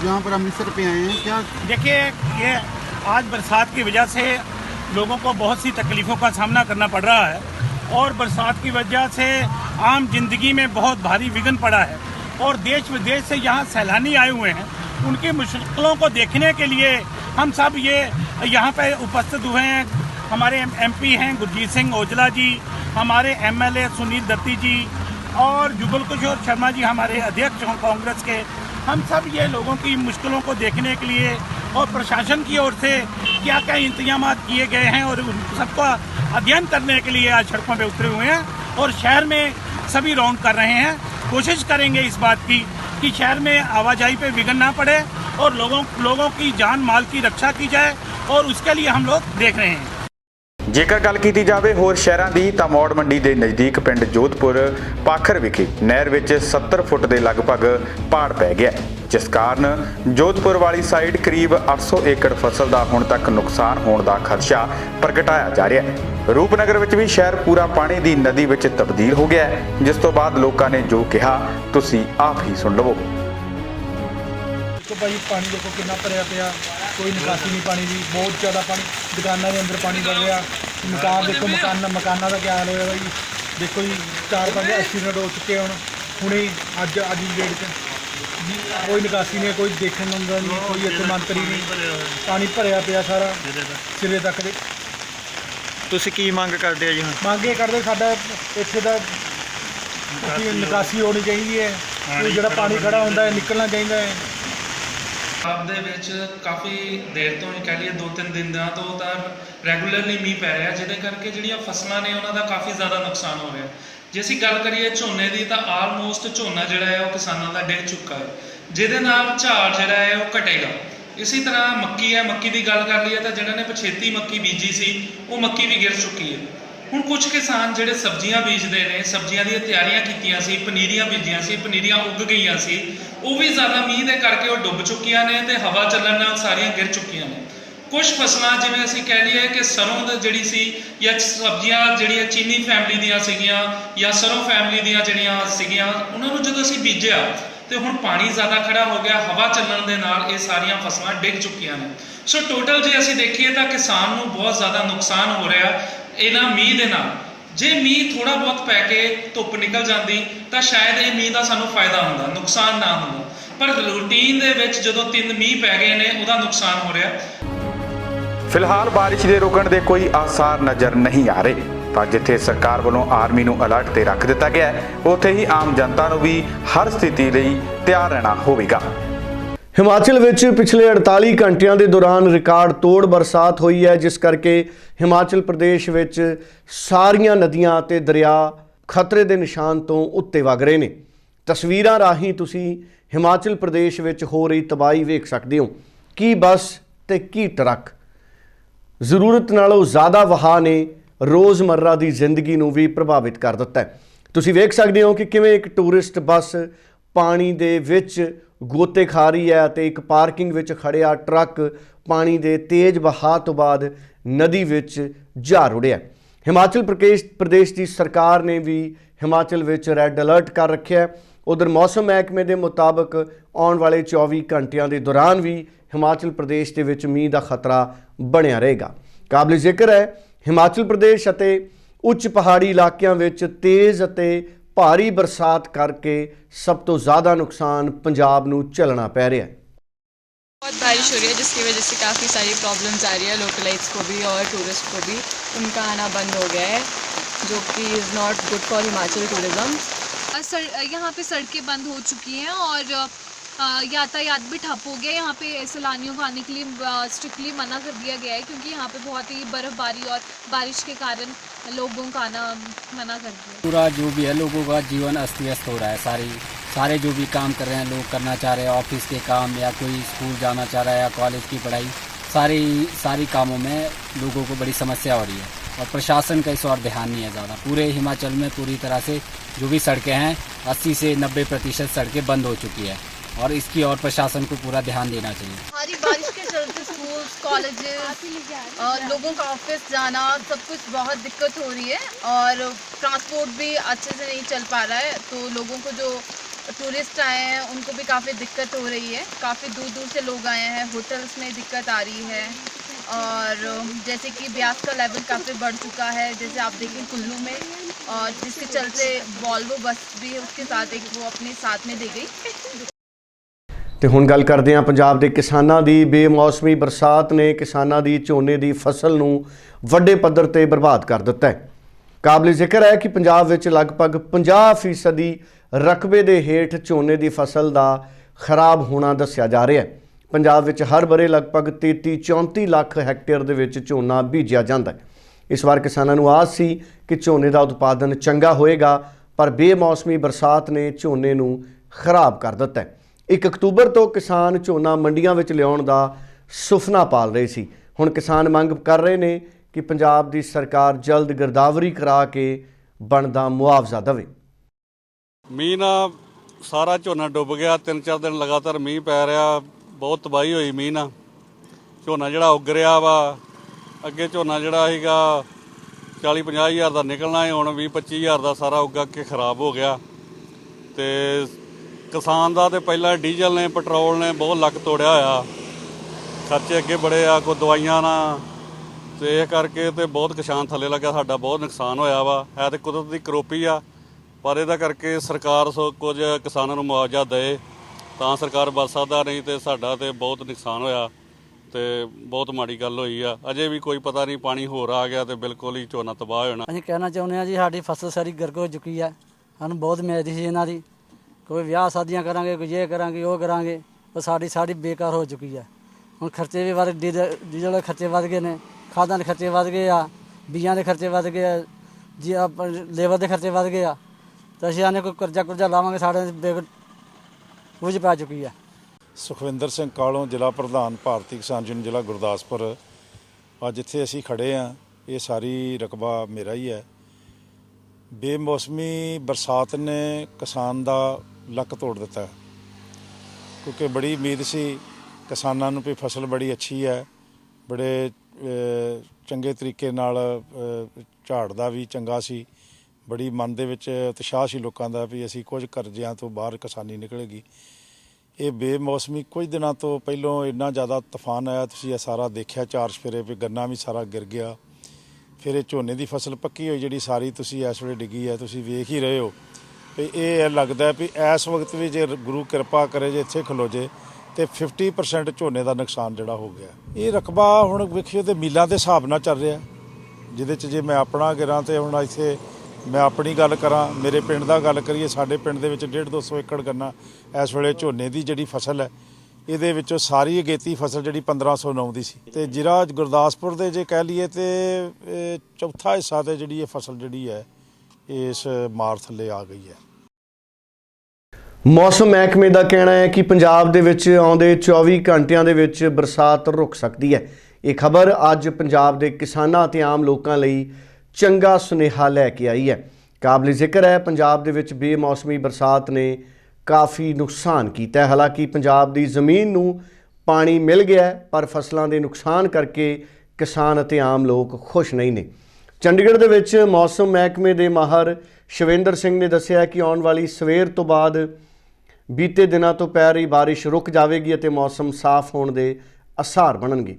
यहाँ पर अमृतसर पे आए हैं क्या देखिए ये आज बरसात की वजह से लोगों को बहुत सी तकलीफ़ों का सामना करना पड़ रहा है और बरसात की वजह से आम ज़िंदगी में बहुत भारी विघन पड़ा है और देश विदेश से यहाँ सैलानी आए हुए हैं। उनकी मुश्किलों को देखने के लिए हम सब ये यहाँ पर उपस्थित हुए हैं। हमारे एमपी हैं गुरजीत सिंह ओजला जी, हमारे एमएलए सुनील दत्ती जी और जुगल किशोर शर्मा जी, हमारे अध्यक्ष हैं कांग्रेस के। हम सब ये लोगों की मुश्किलों को देखने के लिए और प्रशासन की ओर से क्या क्या इंतज़ाम किए गए हैं और उन सबका अध्ययन करने के लिए आज सड़कों पर उतरे हुए हैं और शहर में सभी राउंड कर रहे हैं। कोशिश करेंगे इस बात की कि शहर में आवाजाही पे विघन ना पड़े और लोगों लोगों की जान माल की रक्षा की जाए और उसके लिए हम लोग देख रहे हैं। ਜੇਕਰ ਗੱਲ ਕੀਤੀ ਜਾਵੇ ਹੋਰ ਸ਼ਹਿਰਾਂ ਦੀ, ਤਾਂ ਮੌੜ ਮੰਡੀ ਦੇ ਨਜ਼ਦੀਕ ਪਿੰਡ ਜੋਧਪੁਰ ਪਾਖਰ ਵਿਖੇ ਨਹਿਰ ਵਿੱਚ 70 ਫੁੱਟ ਦੇ ਲਗਭਗ ਪਾੜ ਪੈ ਗਿਆ ਜਿਸ ਕਾਰਨ ਜੋਧਪੁਰ ਵਾਲੀ ਸਾਈਡ ਕਰੀਬ 800 ਏਕੜ ਫਸਲ ਦਾ ਹੁਣ ਤੱਕ ਨੁਕਸਾਨ ਹੋਣ ਦਾ ਖਦਸ਼ਾ ਪ੍ਰਗਟਾਇਆ ਜਾ ਰਿਹਾ ਹੈ। ਰੂਪਨਗਰ ਵਿੱਚ ਵੀ ਸ਼ਹਿਰ ਪੂਰਾ ਪਾਣੀ ਦੀ ਨਦੀ ਵਿੱਚ ਤਬਦੀਲ ਹੋ ਗਿਆ ਹੈ, ਜਿਸ ਤੋਂ ਬਾਅਦ ਲੋਕਾਂ ਨੇ ਜੋ ਕਿਹਾ, ਤੁਸੀਂ ਆਪ ਹੀ ਸੁਣ ਲਵੋ। ਦੇਖੋ ਭਾਈ ਪਾਣੀ ਦੇਖੋ ਕਿੰਨਾ ਭਰਿਆ ਪਿਆ। ਕੋਈ ਨਿਕਾਸੀ ਨਹੀਂ ਪਾਣੀ ਦੀ ਬਹੁਤ ਜ਼ਿਆਦਾ ਪਾਣੀ ਦੁਕਾਨਾਂ ਦੇ ਅੰਦਰ ਪਾਣੀ ਵਗ ਗਿਆ ਮਕਾਨ ਦੇਖੋ ਮਕਾਨ ਮਕਾਨਾਂ ਦਾ ਕੀ ਹਾਲ ਹੋਇਆ ਭਾਈ? ਦੇਖੋ ਜੀ ਚਾਰ ਪੰਜ ਐਕਸੀਡੈਂਟ ਹੋ ਚੁੱਕੇ ਹੁਣ। ਹੁਣੇ ਅੱਜ ਅੱਜ ਦੀ ਡੇਟ 'ਚ ਕੋਈ ਨਿਕਾਸੀ ਨਹੀਂ ਕੋਈ ਦੇਖਣ ਨੂੰ ਨਹੀਂ ਕੋਈ ਇੱਥੇ ਮੰਤਰੀ ਨਹੀਂ। ਪਾਣੀ ਭਰਿਆ ਪਿਆ ਸਾਰਾ ਸਿਰੇ ਤੱਕ ਦੇ। ਤੁਸੀਂ ਕੀ ਮੰਗ ਕਰਦੇ ਹੋ ਜੀ ਹੁਣ? ਮੰਗ ਇਹ ਕਰਦੇ ਸਾਡਾ ਇੱਥੇ ਦਾ ਕਿ ਨਿਕਾਸੀ ਹੋਣੀ ਚਾਹੀਦੀ ਹੈ। ਜਿਹੜਾ ਪਾਣੀ ਖੜਾ ਹੁੰਦਾ ਹੈ ਨਿਕਲਣਾ ਚਾਹੀਦਾ ਹੈ। ਪੰਜਾਬ ਦੇ ਵਿੱਚ ਕਾਫੀ ਦੇਰ ਤੋਂ ਹੀ ਕਹਿ ਲਈਏ ਦੋ ਤਿੰਨ ਦਿਨਾਂ ਤੋਂ ਤਾਂ ਰੈਗੂਲਰਲੀ ਮੀਂਹ ਪੈ ਰਿਹਾ, ਜਿਹਦੇ ਕਰਕੇ ਜਿਹੜੀਆਂ ਫਸਲਾਂ ਨੇ ਉਹਨਾਂ ਦਾ ਕਾਫੀ ਜ਼ਿਆਦਾ ਨੁਕਸਾਨ ਹੋ ਰਿਹਾ। ਜੇ ਅਸੀਂ ਗੱਲ ਕਰੀਏ ਝੋਨੇ ਦੀ, ਤਾਂ ਆਲਮੋਸਟ ਝੋਨਾ ਜਿਹੜਾ ਹੈ, ਉਹ ਕਿਸਾਨਾਂ ਦਾ ਡਿੱਗ ਚੁੱਕਾ ਹੈ। ਜਿਹਦੇ ਨਾਲ ਝਾੜ ਜਿਹੜਾ ਹੈ, ਉਹ ਘਟੇਗਾ। ਇਸੇ ਤਰ੍ਹਾਂ ਮੱਕੀ ਹੈ, ਮੱਕੀ ਦੀ ਗੱਲ ਕਰ ਲਈਏ ਤਾਂ ਜਿਹੜਾ ਨੇ ਪਛੇਤੀ ਮੱਕੀ ਬੀਜੀ ਸੀ, ਉਹ ਮੱਕੀ ਵੀ ਗਿਰ ਚੁੱਕੀ ਹੈ। ਹੁਣ ਕੁਝ ਕਿਸਾਨ ਜਿਹੜੇ ਸਬਜ਼ੀਆਂ ਬੀਜਦੇ ਨੇ, ਸਬਜ਼ੀਆਂ ਦੀਆਂ ਤਿਆਰੀਆਂ ਕੀਤੀਆਂ ਸੀ, ਪਨੀਰੀਆਂ ਬੀਜੀਆਂ ਸੀ, ਪਨੀਰੀਆਂ ਉੱਗ ਗਈਆਂ ਸੀ, ਉਹ ਵੀ ਜ਼ਿਆਦਾ ਮੀਂਹ ਦੇ ਕਰਕੇ ਉਹ ਡੁੱਬ ਚੁੱਕੀਆਂ ਨੇ ਤੇ ਹਵਾ ਚੱਲਣ ਨਾਲ ਸਾਰੀਆਂ ਗਿਰ ਚੁੱਕੀਆਂ ਨੇ। ਕੁਝ ਫਸਲਾਂ ਜਿਵੇਂ ਅਸੀਂ ਕਹਿ ਲਈਏ ਕਿ ਸਰੋਂ ਦੀ ਜਿਹੜੀ ਸੀ ਜਾਂ ਸਬਜ਼ੀਆਂ ਜਿਹੜੀਆਂ ਚੀਨੀ ਫੈਮਿਲੀ ਦੀਆਂ ਸੀਗੀਆਂ ਜਾਂ ਸਰੋਂ ਫੈਮਿਲੀ ਦੀਆਂ ਜਿਹੜੀਆਂ ਸੀਗੀਆਂ, ਉਹਨਾਂ ਨੂੰ ਜਦੋਂ ਅਸੀਂ ਬੀਜਿਆ ਤੇ ਹੁਣ ਪਾਣੀ ਜ਼ਿਆਦਾ ਖੜਾ ਹੋ ਗਿਆ, ਹਵਾ ਚੱਲਣ ਦੇ ਨਾਲ ਇਹ ਸਾਰੀਆਂ ਫਸਲਾਂ ਡਿੱਗ ਚੁੱਕੀਆਂ ਨੇ। ਸੋ ਟੋਟਲ ਜੇ ਅਸੀਂ ਦੇਖੀਏ ਤਾਂ ਕਿਸਾਨ ਨੂੰ ਬਹੁਤ ਜ਼ਿਆਦਾ ਨੁਕਸਾਨ ਹੋ ਰਿਹਾ। ਇਹਨਾਂ ਮੀਂਹ ਦੇ ਨਾਲ। ਜੇ ਮੀਂਹ ਥੋੜਾ ਬਹੁਤ ਪੈ ਕੇ ਧੁੱਪ ਨਿਕਲ ਜਾਂਦੀ, ਤਾਂ ਸ਼ਾਇਦ ਇਹ ਮੀਂਹ ਦਾ ਸਾਨੂੰ ਫਾਇਦਾ ਹੁੰਦਾ, ਨੁਕਸਾਨ ਨਾ ਹੁੰਦਾ। ਪਰ ਰੂਟੀਨ ਦੇ ਵਿੱਚ ਜਦੋਂ ਤਿੰਨ ਮੀਂਹ ਪੈ ਗਏ ਨੇ, ਉਹਦਾ ਨੁਕਸਾਨ ਹੋ ਰਿਹਾ। ਫਿਲਹਾਲ ਬਾਰਿਸ਼ ਦੇ ਰੁਕਣ ਦੇ ਕੋਈ ਆਸਾਰ ਨਜ਼ਰ ਨਹੀਂ ਆ ਰਹੇ। ਪਰ ਜਿੱਥੇ ਸਰਕਾਰ ਵੱਲੋਂ ਆਰਮੀ ਨੂੰ ਅਲਰਟ ਤੇ ਰੱਖ ਦਿੱਤਾ ਗਿਆ ਹੈ, ਉੱਥੇ ਹੀ ਆਮ ਜਨਤਾ ਨੂੰ ਵੀ ਹਰ ਸਥਿਤੀ ਲਈ ਤਿਆਰ ਰਹਿਣਾ ਹੋਵੇਗਾ। ਹਿਮਾਚਲ ਵਿੱਚ ਪਿਛਲੇ 48 ਘੰਟਿਆਂ ਦੇ ਦੌਰਾਨ ਰਿਕਾਰਡ ਤੋੜ ਬਰਸਾਤ ਹੋਈ ਹੈ, ਜਿਸ ਕਰਕੇ ਹਿਮਾਚਲ ਪ੍ਰਦੇਸ਼ ਵਿੱਚ ਸਾਰੀਆਂ ਨਦੀਆਂ ਅਤੇ ਦਰਿਆ ਖਤਰੇ ਦੇ ਨਿਸ਼ਾਨ ਤੋਂ ਉੱਤੇ ਵਗ ਰਹੇ ਨੇ। ਤਸਵੀਰਾਂ ਰਾਹੀਂ ਤੁਸੀਂ ਹਿਮਾਚਲ ਪ੍ਰਦੇਸ਼ ਵਿੱਚ ਹੋ ਰਹੀ ਤਬਾਹੀ ਵੇਖ ਸਕਦੇ ਹੋ। ਕੀ ਬੱਸ ਤੇ ਕੀ ਟਰੱਕ? ਜ਼ਰੂਰਤ ਨਾਲੋਂ ਜ਼ਿਆਦਾ ਵਹਾਅ ਨੇ ਰੋਜ਼ਮਰਰਾ ਦੀ ਜ਼ਿੰਦਗੀ ਨੂੰ ਵੀ ਪ੍ਰਭਾਵਿਤ ਕਰ ਦਿੱਤਾ ਹੈ। ਤੁਸੀਂ ਵੇਖ ਸਕਦੇ ਹੋ ਕਿ ਕਿਵੇਂ ਇੱਕ ਟੂਰਿਸਟ ਬੱਸ ਪਾਣੀ ਦੇ ਵਿੱਚ ਗੋਤੇ ਖਾ ਰਹੀ ਹੈ ਅਤੇ ਇੱਕ ਪਾਰਕਿੰਗ ਵਿੱਚ ਖੜਿਆ ਟਰੱਕ ਪਾਣੀ ਦੇ ਤੇਜ਼ ਵਹਾਅ ਤੋਂ ਬਾਅਦ ਨਦੀ ਵਿੱਚ ਜਾ ਰੁੜਿਆ। ਹਿਮਾਚਲ ਪ੍ਰਦੇਸ਼ ਪ੍ਰਦੇਸ਼ ਦੀ ਸਰਕਾਰ ਨੇ ਵੀ ਹਿਮਾਚਲ ਵਿੱਚ ਰੈੱਡ ਅਲਰਟ ਕਰ ਰੱਖਿਆ ਹੈ। ਉਧਰ ਮੌਸਮ ਮਹਿਕਮੇ ਦੇ ਮੁਤਾਬਕ ਆਉਣ ਵਾਲੇ 24 ਘੰਟਿਆਂ ਦੇ ਦੌਰਾਨ ਵੀ ਹਿਮਾਚਲ ਪ੍ਰਦੇਸ਼ ਦੇ ਵਿੱਚ ਮੀਂਹ ਦਾ ਖਤਰਾ ਬਣਿਆ ਰਹੇਗਾ। ਕਾਬਲੇ ਜ਼ਿਕਰ ਹੈ, ਹਿਮਾਚਲ ਪ੍ਰਦੇਸ਼ ਅਤੇ ਉੱਚ ਪਹਾੜੀ ਇਲਾਕਿਆਂ ਵਿੱਚ ਤੇਜ਼ ਅਤੇ ਭਾਰੀ ਬਰਸਾਤ ਕਰਕੇ ਸਭ ਤੋਂ ਜ਼ਿਆਦਾ ਨੁਕਸਾਨ ਪੰਜਾਬ ਨੂੰ ਝੱਲਣਾ ਪੈ ਰਿਹਾ ਹੈ बहुत बारिश हो रही है जिसकी वजह से काफ़ी सारी प्रॉब्लम्स आ रही है लोकलाइट्स को भी और टूरिस्ट को भी उनका आना बंद हो गया है जो कि is not good for Himachal tourism sir यहाँ पे सड़कें बंद हो चुकी हैं और अ, यातायात भी ठप हो गया यहाँ पे सैलानियों को आने के लिए स्ट्रिक्टली मना कर दिया गया है क्योंकि यहाँ पे बहुत ही बर्फ़बारी और बारिश के कारण लोगों का आना, मना कर दिया। पूरा जो भी है, लोगों का जीवन अस्त व्यस्त हो रहा है। सारी, सारे जो भी काम कर रहे हैं, लोग करना चाह रहे हैं, ऑफ़िस के काम या कोई स्कूल जाना चाह रहा है या कॉलेज की पढ़ाई, सारी सारी कामों में लोगों को बड़ी समस्या हो रही है। और प्रशासन का इस और ध्यान नहीं है ज़्यादा। पूरे हिमाचल में पूरी तरह से जो भी सड़कें हैं 80 से 90 प्रतिशत सड़कें बंद हो चुकी है। और इसकी और प्रशासन को पूरा ध्यान देना चाहिए। भारी बारिश के चलते स्कूल कॉलेजेस लोगों का ऑफ़िस जाना, सब कुछ बहुत दिक्कत हो रही है और ट्रांसपोर्ट भी अच्छे से नहीं चल पा रहा है तो लोगों को जो टूरिस्ट आए हैं, उनको भी काफ़ी दिक्कत हो रही है। काफ़ी दूर दूर से लोग आए हैं, होटल्स में दिक्कत आ रही है और जैसे कि ब्यास का लेवल काफ़ी बढ़ चुका है, जैसे आप देखें कुल्लू में, और जिसके चलते वॉल्वो बस भी उसके साथ एक वो अपने साथ में दे गई। ਤੇ ਹੁਣ ਗੱਲ ਕਰਦੇ ਹਾਂ ਪੰਜਾਬ ਦੇ ਕਿਸਾਨਾਂ ਦੀ। ਬੇਮੌਸਮੀ ਬਰਸਾਤ ਨੇ ਕਿਸਾਨਾਂ ਦੀ ਝੋਨੇ ਦੀ ਫਸਲ ਨੂੰ ਵੱਡੇ ਪੱਧਰ ਤੇ ਬਰਬਾਦ ਕਰ ਦਿੱਤਾ ਹੈ। ਕਾਬਲੇ ਜ਼ਿਕਰ ਹੈ ਕਿ ਪੰਜਾਬ ਵਿੱਚ ਲਗਭਗ 50% ਦੀ ਰਕਬੇ ਦੇ ਹੇਠ ਝੋਨੇ ਦੀ ਫਸਲ ਦਾ ਖਰਾਬ ਹੋਣਾ ਦੱਸਿਆ ਜਾ ਰਿਹਾ ਹੈ। ਪੰਜਾਬ ਵਿੱਚ ਹਰ ਬਰੇ ਲਗਭਗ 33 34 ਲੱਖ ਹੈਕਟੇਅਰ ਦੇ ਵਿੱਚ ਝੋਨਾ ਬੀਜਿਆ ਜਾਂਦਾ ਹੈ। ਇਸ ਵਾਰ ਕਿਸਾਨਾਂ ਨੂੰ ਆਸ ਸੀ ਕਿ ਝੋਨੇ ਦਾ ਉਤਪਾਦਨ ਚੰਗਾ ਹੋਏਗਾ, ਪਰ ਬੇਮੌਸਮੀ ਬਰਸਾਤ ਨੇ ਝੋਨੇ ਨੂੰ ਖਰਾਬ ਕਰ ਦਿੱਤਾ ਹੈ। 1 ਅਕਤੂਬਰ ਤੋਂ ਕਿਸਾਨ ਝੋਨਾ ਮੰਡੀਆਂ ਵਿੱਚ ਲਿਆਉਣ ਦਾ ਸੁਪਨਾ ਪਾਲ ਰਹੇ ਸੀ। ਹੁਣ ਕਿਸਾਨ ਮੰਗ ਕਰ ਰਹੇ ਨੇ ਕਿ ਪੰਜਾਬ ਦੀ ਸਰਕਾਰ ਜਲਦ ਗਿਰਦਾਵਰੀ ਕਰਾ ਕੇ ਬਣਦਾ ਮੁਆਵਜ਼ਾ ਦੇਵੇ। ਮੀਂਹ ਨਾਲ ਸਾਰਾ ਝੋਨਾ ਡੁੱਬ ਗਿਆ। ਤਿੰਨ ਚਾਰ ਦਿਨ ਲਗਾਤਾਰ ਮੀਂਹ ਪੈ ਰਿਹਾ। ਬਹੁਤ ਤਬਾਹੀ ਹੋਈ ਮੀਂਹ ਨਾਲ। ਝੋਨਾ ਜਿਹੜਾ ਉੱਗ ਰਿਹਾ ਵਾ, ਅੱਗੇ ਝੋਨਾ ਜਿਹੜਾ ਸੀਗਾ 40 50 ਹਜ਼ਾਰ ਦਾ ਨਿਕਲਣਾ ਹੈ ਹੁਣ 20 25 ਹਜ਼ਾਰ ਦਾ ਸਾਰਾ ਉੱਗਾ ਕੇ ਖਰਾਬ ਹੋ ਗਿਆ। ਤੇ ਕਿਸਾਨ ਦਾ ਤੇ ਪਹਿਲਾਂ ਡੀਜ਼ਲ ਨੇ, ਪੈਟਰੋਲ ਨੇ ਬਹੁਤ ਲੱਕ ਤੋੜਿਆ ਹੋਇਆ। ਖਰਚੇ ਅੱਗੇ ਬੜੇ ਆ, ਕੋਈ ਦਵਾਈਆਂ ਨਾਲ ਤੇ ਇਹ ਕਰਕੇ ਤੇ ਬਹੁਤ ਕਿਸਾਨ ਥੱਲੇ ਲੱਗਿਆ, ਸਾਡਾ ਬਹੁਤ ਨੁਕਸਾਨ ਹੋਇਆ ਵਾ। ਹੈ ਤੇ ਕੁਦਰਤ ਦੀ ਕਰੋਪੀ ਆ, ਪਰ ਇਹਦਾ ਕਰਕੇ ਸਰਕਾਰ ਸੋ ਕੁਝ ਕਿਸਾਨਾਂ ਨੂੰ ਮੁਆਵਜ਼ਾ ਦੇ ਤਾਂ ਸਰਕਾਰ ਬਚ ਸਕਦਾ, ਨਹੀਂ ਤੇ ਸਾਡਾ ਤੇ ਬਹੁਤ ਨੁਕਸਾਨ ਹੋਇਆ। ਤੇ ਬਹੁਤ ਮਾੜੀ ਗੱਲ ਹੋਈ ਆ। ਅਜੇ ਵੀ ਕੋਈ ਪਤਾ ਨਹੀਂ, ਪਾਣੀ ਹੋਰ ਆ ਗਿਆ ਤੇ ਬਿਲਕੁਲ ਹੀ ਝੋਨਾ ਤਬਾਹ ਹੋਣਾ। ਅਸੀਂ ਕਹਿਣਾ ਚਾਹੁੰਦੇ ਹਾਂ ਜੀ, ਸਾਡੀ ਫਸਲ ਸਾਰੀ ਗਰਕ ਹੋ ਚੁੱਕੀ ਆ। ਸਾਨੂੰ ਬਹੁਤ ਉਮੀਦ ਸੀ ਇਹਨਾਂ ਦੀ। ਕੋਈ ਵਿਆਹ ਸ਼ਾਦੀਆਂ ਕਰਾਂਗੇ, ਕੋਈ ਇਹ ਕਰਾਂਗੇ, ਉਹ ਕਰਾਂਗੇ, ਉਹ ਸਾਡੀ ਸਾਡੀ ਬੇਕਾਰ ਹੋ ਚੁੱਕੀ ਹੈ ਹੁਣ ਖਰਚੇ ਵੀ ਵੱਧ, ਡੀਜ਼ਲ ਡੀਜ਼ਲ ਦੇ ਖਰਚੇ ਵੱਧ ਗਏ ਨੇ, ਖਾਦਾਂ ਦੇ ਖਰਚੇ ਵੱਧ ਗਏ ਆ ਬੀਜਾਂ ਦੇ ਖਰਚੇ ਵੱਧ ਗਏ ਆ, ਜੀ ਆਪ ਲੇਬਰ ਦੇ ਖਰਚੇ ਵੱਧ ਗਏ ਆ, ਤਾਂ ਅਸੀਂ ਆਨੇ ਕੋਈ ਕਰਜ਼ਾ ਕੁਰਜ਼ਾ ਲਾਵਾਂਗੇ, ਸਾਡੇ ਬੇਗ ਬੁਝ ਪੈ ਚੁੱਕੀ ਆ। ਸੁਖਵਿੰਦਰ ਸਿੰਘ ਕਾਲੋਂ ਜ਼ਿਲ੍ਹਾ ਪ੍ਰਧਾਨ ਭਾਰਤੀ ਕਿਸਾਨ ਯੂਨੀਅਨ, ਜ਼ਿਲ੍ਹਾ ਗੁਰਦਾਸਪੁਰ। ਅੱਜ ਇੱਥੇ ਅਸੀਂ ਖੜੇ ਆ, ਇਹ ਸਾਰੀ ਰਕਬਾ ਮੇਰਾ ਹੀ ਹੈ। ਬੇਮੌਸਮੀ ਬਰਸਾਤ ਨੇ ਕਿਸਾਨ ਦਾ ਲੱਕ ਤੋੜ ਦਿੱਤਾ ਕਿਉਂਕਿ ਬੜੀ ਉਮੀਦ ਸੀ ਕਿਸਾਨਾਂ ਨੂੰ ਵੀ ਫਸਲ ਬੜੀ ਅੱਛੀ ਹੈ, ਬੜੇ ਚੰਗੇ ਤਰੀਕੇ ਨਾਲ ਝਾੜ ਦਾ ਵੀ ਚੰਗਾ ਸੀ। ਬੜੀ ਮਨ ਦੇ ਵਿੱਚ ਉਤਸ਼ਾਹ ਸੀ ਲੋਕਾਂ ਦਾ ਵੀ ਅਸੀਂ ਕੁਝ ਕਰਜ਼ਿਆਂ ਤੋਂ ਬਾਹਰ ਕਿਸਾਨੀ ਨਿਕਲੇਗੀ। ਇਹ ਬੇਮੌਸਮੀ ਕੁਝ ਦਿਨਾਂ ਤੋਂ ਪਹਿਲਾਂ ਇੰਨਾ ਜ਼ਿਆਦਾ ਤੂਫਾਨ ਆਇਆ, ਤੁਸੀਂ ਇਹ ਸਾਰਾ ਦੇਖਿਆ, ਚਾਰ ਸਫੇਰੇ ਵੀ ਗੰਨਾ ਵੀ ਸਾਰਾ ਗਿਰ ਗਿਆ। ਫਿਰ ਇਹ ਝੋਨੇ ਦੀ ਫਸਲ ਪੱਕੀ ਹੋਈ ਜਿਹੜੀ ਸਾਰੀ ਤੁਸੀਂ ਇਸ ਵੇਲੇ ਡਿੱਗੀ ਹੈ, ਤੁਸੀਂ ਵੇਖ ਹੀ ਰਹੇ ਹੋ। ਵੀ ਇਹ ਲੱਗਦਾ ਵੀ ਇਸ ਵਕਤ ਵੀ ਜੇ ਗੁਰੂ ਕਿਰਪਾ ਕਰੇ, ਜੇ ਇੱਥੇ ਖਲੋ ਜੇ, ਤੇ 50% ਝੋਨੇ ਦਾ ਨੁਕਸਾਨ ਜਿਹੜਾ ਹੋ ਗਿਆ। ਇਹ ਰਕਬਾ ਹੁਣ ਵੇਖਿਓ ਤੇ ਮੀਲਾਂ ਦੇ ਹਿਸਾਬ ਨਾਲ ਚੱਲ ਰਿਹਾ। ਜਿਹਦੇ ਚ ਜੇ ਮੈਂ ਆਪਣਾ ਗਿਰਾਂ ਤੇ ਹੁਣ ਇੱਥੇ ਮੈਂ ਆਪਣੀ ਗੱਲ ਕਰਾਂ, ਮੇਰੇ ਪਿੰਡ ਦਾ ਗੱਲ ਕਰੀਏ, ਸਾਡੇ ਪਿੰਡ ਦੇ ਵਿੱਚ 1.5 200 ਏਕੜ ਗੰਨਾ ਇਸ ਵੇਲੇ ਝੋਨੇ ਦੀ ਜਿਹੜੀ ਫਸਲ ਹੈ, ਇਹਦੇ ਵਿੱਚੋਂ ਸਾਰੀ ਅਗੇਤੀ ਫਸਲ ਜਿਹੜੀ 1509 ਦੀ ਸੀ। ਤੇ ਜ਼ਿਲ੍ਹਾ ਗੁਰਦਾਸਪੁਰ ਦੇ ਜੇ ਕਹਿ ਲਈਏ ਤੇ ਚੌਥਾ ਹਿੱਸਾ ਤੇ ਜਿਹੜੀ ਇਹ ਫਸਲ ਜਿਹੜੀ ਹੈ ਇਸ ਮਾਰ ਥੱਲੇ ਆ ਗਈ ਹੈ। ਮੌਸਮ ਮਹਿਕਮੇ ਦਾ ਕਹਿਣਾ ਹੈ ਕਿ ਪੰਜਾਬ ਦੇ ਵਿੱਚ ਆਉਂਦੇ 24 ਘੰਟਿਆਂ ਦੇ ਵਿੱਚ ਬਰਸਾਤ ਰੁਕ ਸਕਦੀ ਹੈ। ਇਹ ਖਬਰ ਅੱਜ ਪੰਜਾਬ ਦੇ ਕਿਸਾਨਾਂ ਤੇ ਆਮ ਲੋਕਾਂ ਲਈ ਚੰਗਾ ਸੁਨੇਹਾ ਲੈ ਕੇ ਆਈ ਹੈ। ਕਾਬਲੇ ਜ਼ਿਕਰ ਹੈ, ਪੰਜਾਬ ਦੇ ਵਿੱਚ ਬੇਮੌਸਮੀ ਬਰਸਾਤ ਨੇ ਕਾਫੀ ਨੁਕਸਾਨ ਕੀਤਾ ਹੈ। ਹਾਲਾਂਕਿ ਪੰਜਾਬ ਦੀ ਜ਼ਮੀਨ ਨੂੰ ਪਾਣੀ ਮਿਲ ਗਿਆ ਪਰ ਫਸਲਾਂ ਦੇ ਨੁਕਸਾਨ ਕਰਕੇ ਕਿਸਾਨ ਅਤੇ ਆਮ ਲੋਕ ਖੁਸ਼ ਨਹੀਂ ਨੇ। ਚੰਡੀਗੜ੍ਹ ਦੇ ਵਿੱਚ ਮੌਸਮ ਮਹਿਕਮੇ ਦੇ ਮਾਹਰ ਸ਼ਿਵੇਂਦਰ ਸਿੰਘ ਨੇ ਦੱਸਿਆ ਕਿ ਆਉਣ ਵਾਲੀ ਸਵੇਰ ਤੋਂ ਬਾਅਦ ਬੀਤੇ ਦਿਨਾਂ ਤੋਂ ਪੈ ਰਹੀ ਬਾਰਿਸ਼ ਰੁਕ ਜਾਵੇਗੀ ਅਤੇ ਮੌਸਮ ਸਾਫ਼ ਹੋਣ ਦੇ ਅਸਾਰ ਬਣਨਗੇ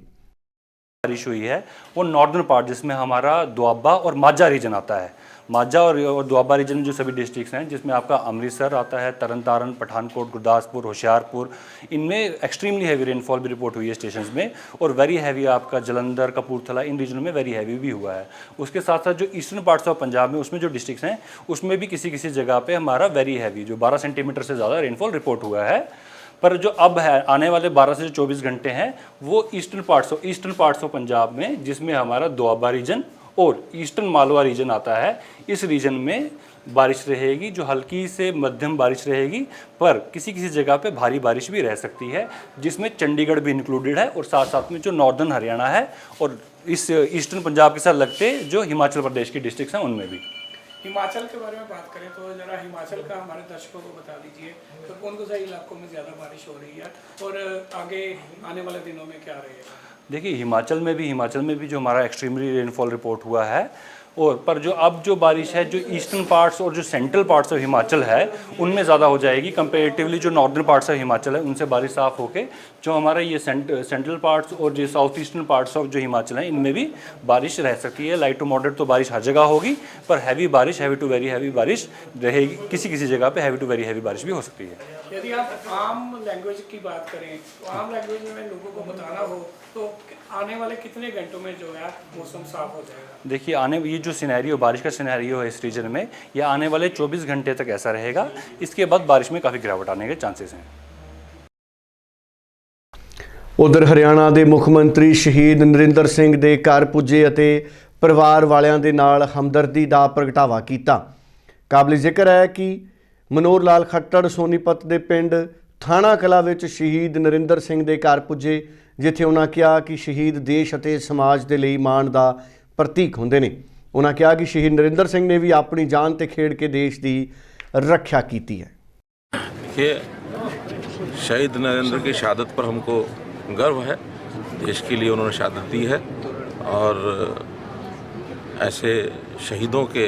बारिश हुई है वो नॉर्दर्न पार्ट जिसमें हमारा दुआबा और माझा रीजन आता है माझा और, और दुआबा रीजन जो सभी डिस्ट्रिक्ट्स हैं जिसमें आपका अमृतसर आता है तरन तारण पठानकोट गुरदासपुर होशियारपुर इनमें एक्सट्रीमली हैवी रेनफॉल भी रिपोर्ट हुई है स्टेशन में और वेरी हैवी आपका जलंधर कपूरथला इन रीजनों में वेरी हैवी भी हुआ है। उसके साथ साथ जो ईस्टर्न पार्ट्स ऑफ़ पंजाब में उसमें जो डिस्ट्रिक्ट्स हैं उसमें भी किसी किसी जगह पर हमारा वेरी हैवी जो 12 सेंटीमीटर से ज़्यादा रेनफॉल रिपोर्ट हुआ है। पर जो अब है आने वाले 12 से 24 घंटे हैं वो eastern parts of eastern parts of Punjab में जिसमें हमारा दुआबा रीजन और ईस्टर्न मालवा रीजन आता है, इस रीजन में बारिश रहेगी, जो हल्की से मध्यम बारिश रहेगी, पर किसी किसी जगह पे भारी बारिश भी रह सकती है, जिसमें चंडीगढ़ भी इंक्लूडेड है और साथ साथ में जो नॉर्दर्न हरियाणा है और इस ईस्टर्न पंजाब के साथ लगते जो हिमाचल प्रदेश की डिस्ट्रिक्ट हैं, उनमें भी। हिमाचल के बारे में बात करें तो जरा हिमाचल का हमारे दर्शकों को बता दीजिए तो कौन कौन सा इलाकों में ज़्यादा बारिश हो रही है और आगे आने वाले दिनों में क्या रहेगा? देखिए, हिमाचल में भी, हिमाचल में भी जो हमारा एक्सट्रीमली रेनफॉल रिपोर्ट हुआ है और पर जो अब जो बारिश है, जो ईस्टर्न पार्ट्स और जो सेंट्रल पार्ट्स ऑफ़ हिमाचल है, उनमें ज़्यादा हो जाएगी। कंपेरेटिवली जो नॉर्दर्न पार्ट्स ऑफ़ हिमाचल है, उनसे बारिश साफ़ होके जो हमारा ये सेंट्रल पार्ट्स और जो साउथ ईस्टर्न पार्ट्स ऑफ़ जो हिमाचल है, इनमें भी बारिश रह सकती है। लाइट टू मॉडरेट तो बारिश हर जगह होगी, पर हैवी बारिश हैवी टू वेरी हैवी बारिश रहेगी, किसी किसी जगह पर हैवी टू वेरी हैवी बारिश भी हो सकती है। यदि आप आम लैंग्वेज की बात करें तो आम लैंग्वेज में लोगों को बताना हो तो आने वाले कितने घंटों में जो है मौसम साफ हो जाएगा देखिए आने ये जो सिनेरियो बारिश का सिनेरियो है इस रीजन में ये आने वाले 24 घंटे तक ऐसा रहेगा इसके बाद बारिश में काफ़ी गिरावट आने के चांसेस हैं ਉਧਰ ਹਰਿਆਣਾ ਦੇ ਮੁੱਖ ਮੰਤਰੀ ਸ਼ਹੀਦ ਨਰਿੰਦਰ ਸਿੰਘ ਦੇ ਘਰ ਪੁੱਜੇ ਅਤੇ ਪਰਿਵਾਰ ਵਾਲਿਆਂ ਦੇ ਨਾਲ ਹਮਦਰਦੀ ਦਾ ਪ੍ਰਗਟਾਵਾ ਕੀਤਾ ਕਾਬਲੇ ਜ਼ਿਕਰ ਹੈ ਕਿ ਮਨੋਹਰ ਲਾਲ ਖੱਟੜ ਸੋਨੀਪਤ ਦੇ ਪਿੰਡ ਥਾਣਾ ਕਲਾ ਵਿੱਚ ਸ਼ਹੀਦ ਨਰਿੰਦਰ ਸਿੰਘ ਦੇ ਘਰ ਪੁੱਜੇ ਜਿੱਥੇ ਉਹਨਾਂ ਕਿਹਾ ਕਿ ਸ਼ਹੀਦ ਦੇਸ਼ ਅਤੇ ਸਮਾਜ ਦੇ ਲਈ ਮਾਣ ਦਾ ਪ੍ਰਤੀਕ ਹੁੰਦੇ ਨੇ ਉਹਨਾਂ ਕਿਹਾ ਕਿ ਸ਼ਹੀਦ ਨਰਿੰਦਰ ਸਿੰਘ ਨੇ ਵੀ ਆਪਣੀ ਜਾਨ ਤੇ ਖੇਡ ਕੇ ਦੇਸ਼ ਦੀ ਰੱਖਿਆ ਕੀਤੀ ਹੈ देखिए शहीद नरेंद्र की शहादत पर हमको गर्व है देश के लिए उन्होंने शहादत दी है और ऐसे शहीदों के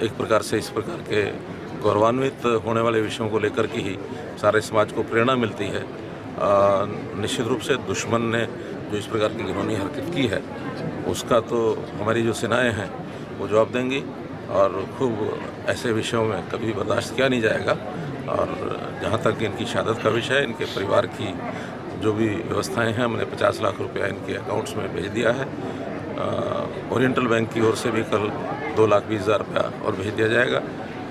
एक प्रकार से इस प्रकार के गौरवान्वित होने वाले विषयों को लेकर के ही सारे समाज को प्रेरणा मिलती है अ, निश्चित रूप से दुश्मन ने जो इस प्रकार की घिनौनी हरकत की है, उसका तो हमारी जो सेनाएँ हैं, वो जवाब देंगी और खूब ऐसे विषयों में कभी बर्दाश्त किया नहीं जाएगा और जहाँ तक इनकी शहादत का विषय है, इनके परिवार की जो भी व्यवस्थाएँ हैं, हमने 50 लाख रुपया इनके अकाउंट्स में भेज दिया है। ओरिएंटल बैंक की ओर से भी कल दो लाख बीस हज़ार रुपया और भेज दिया जाएगा।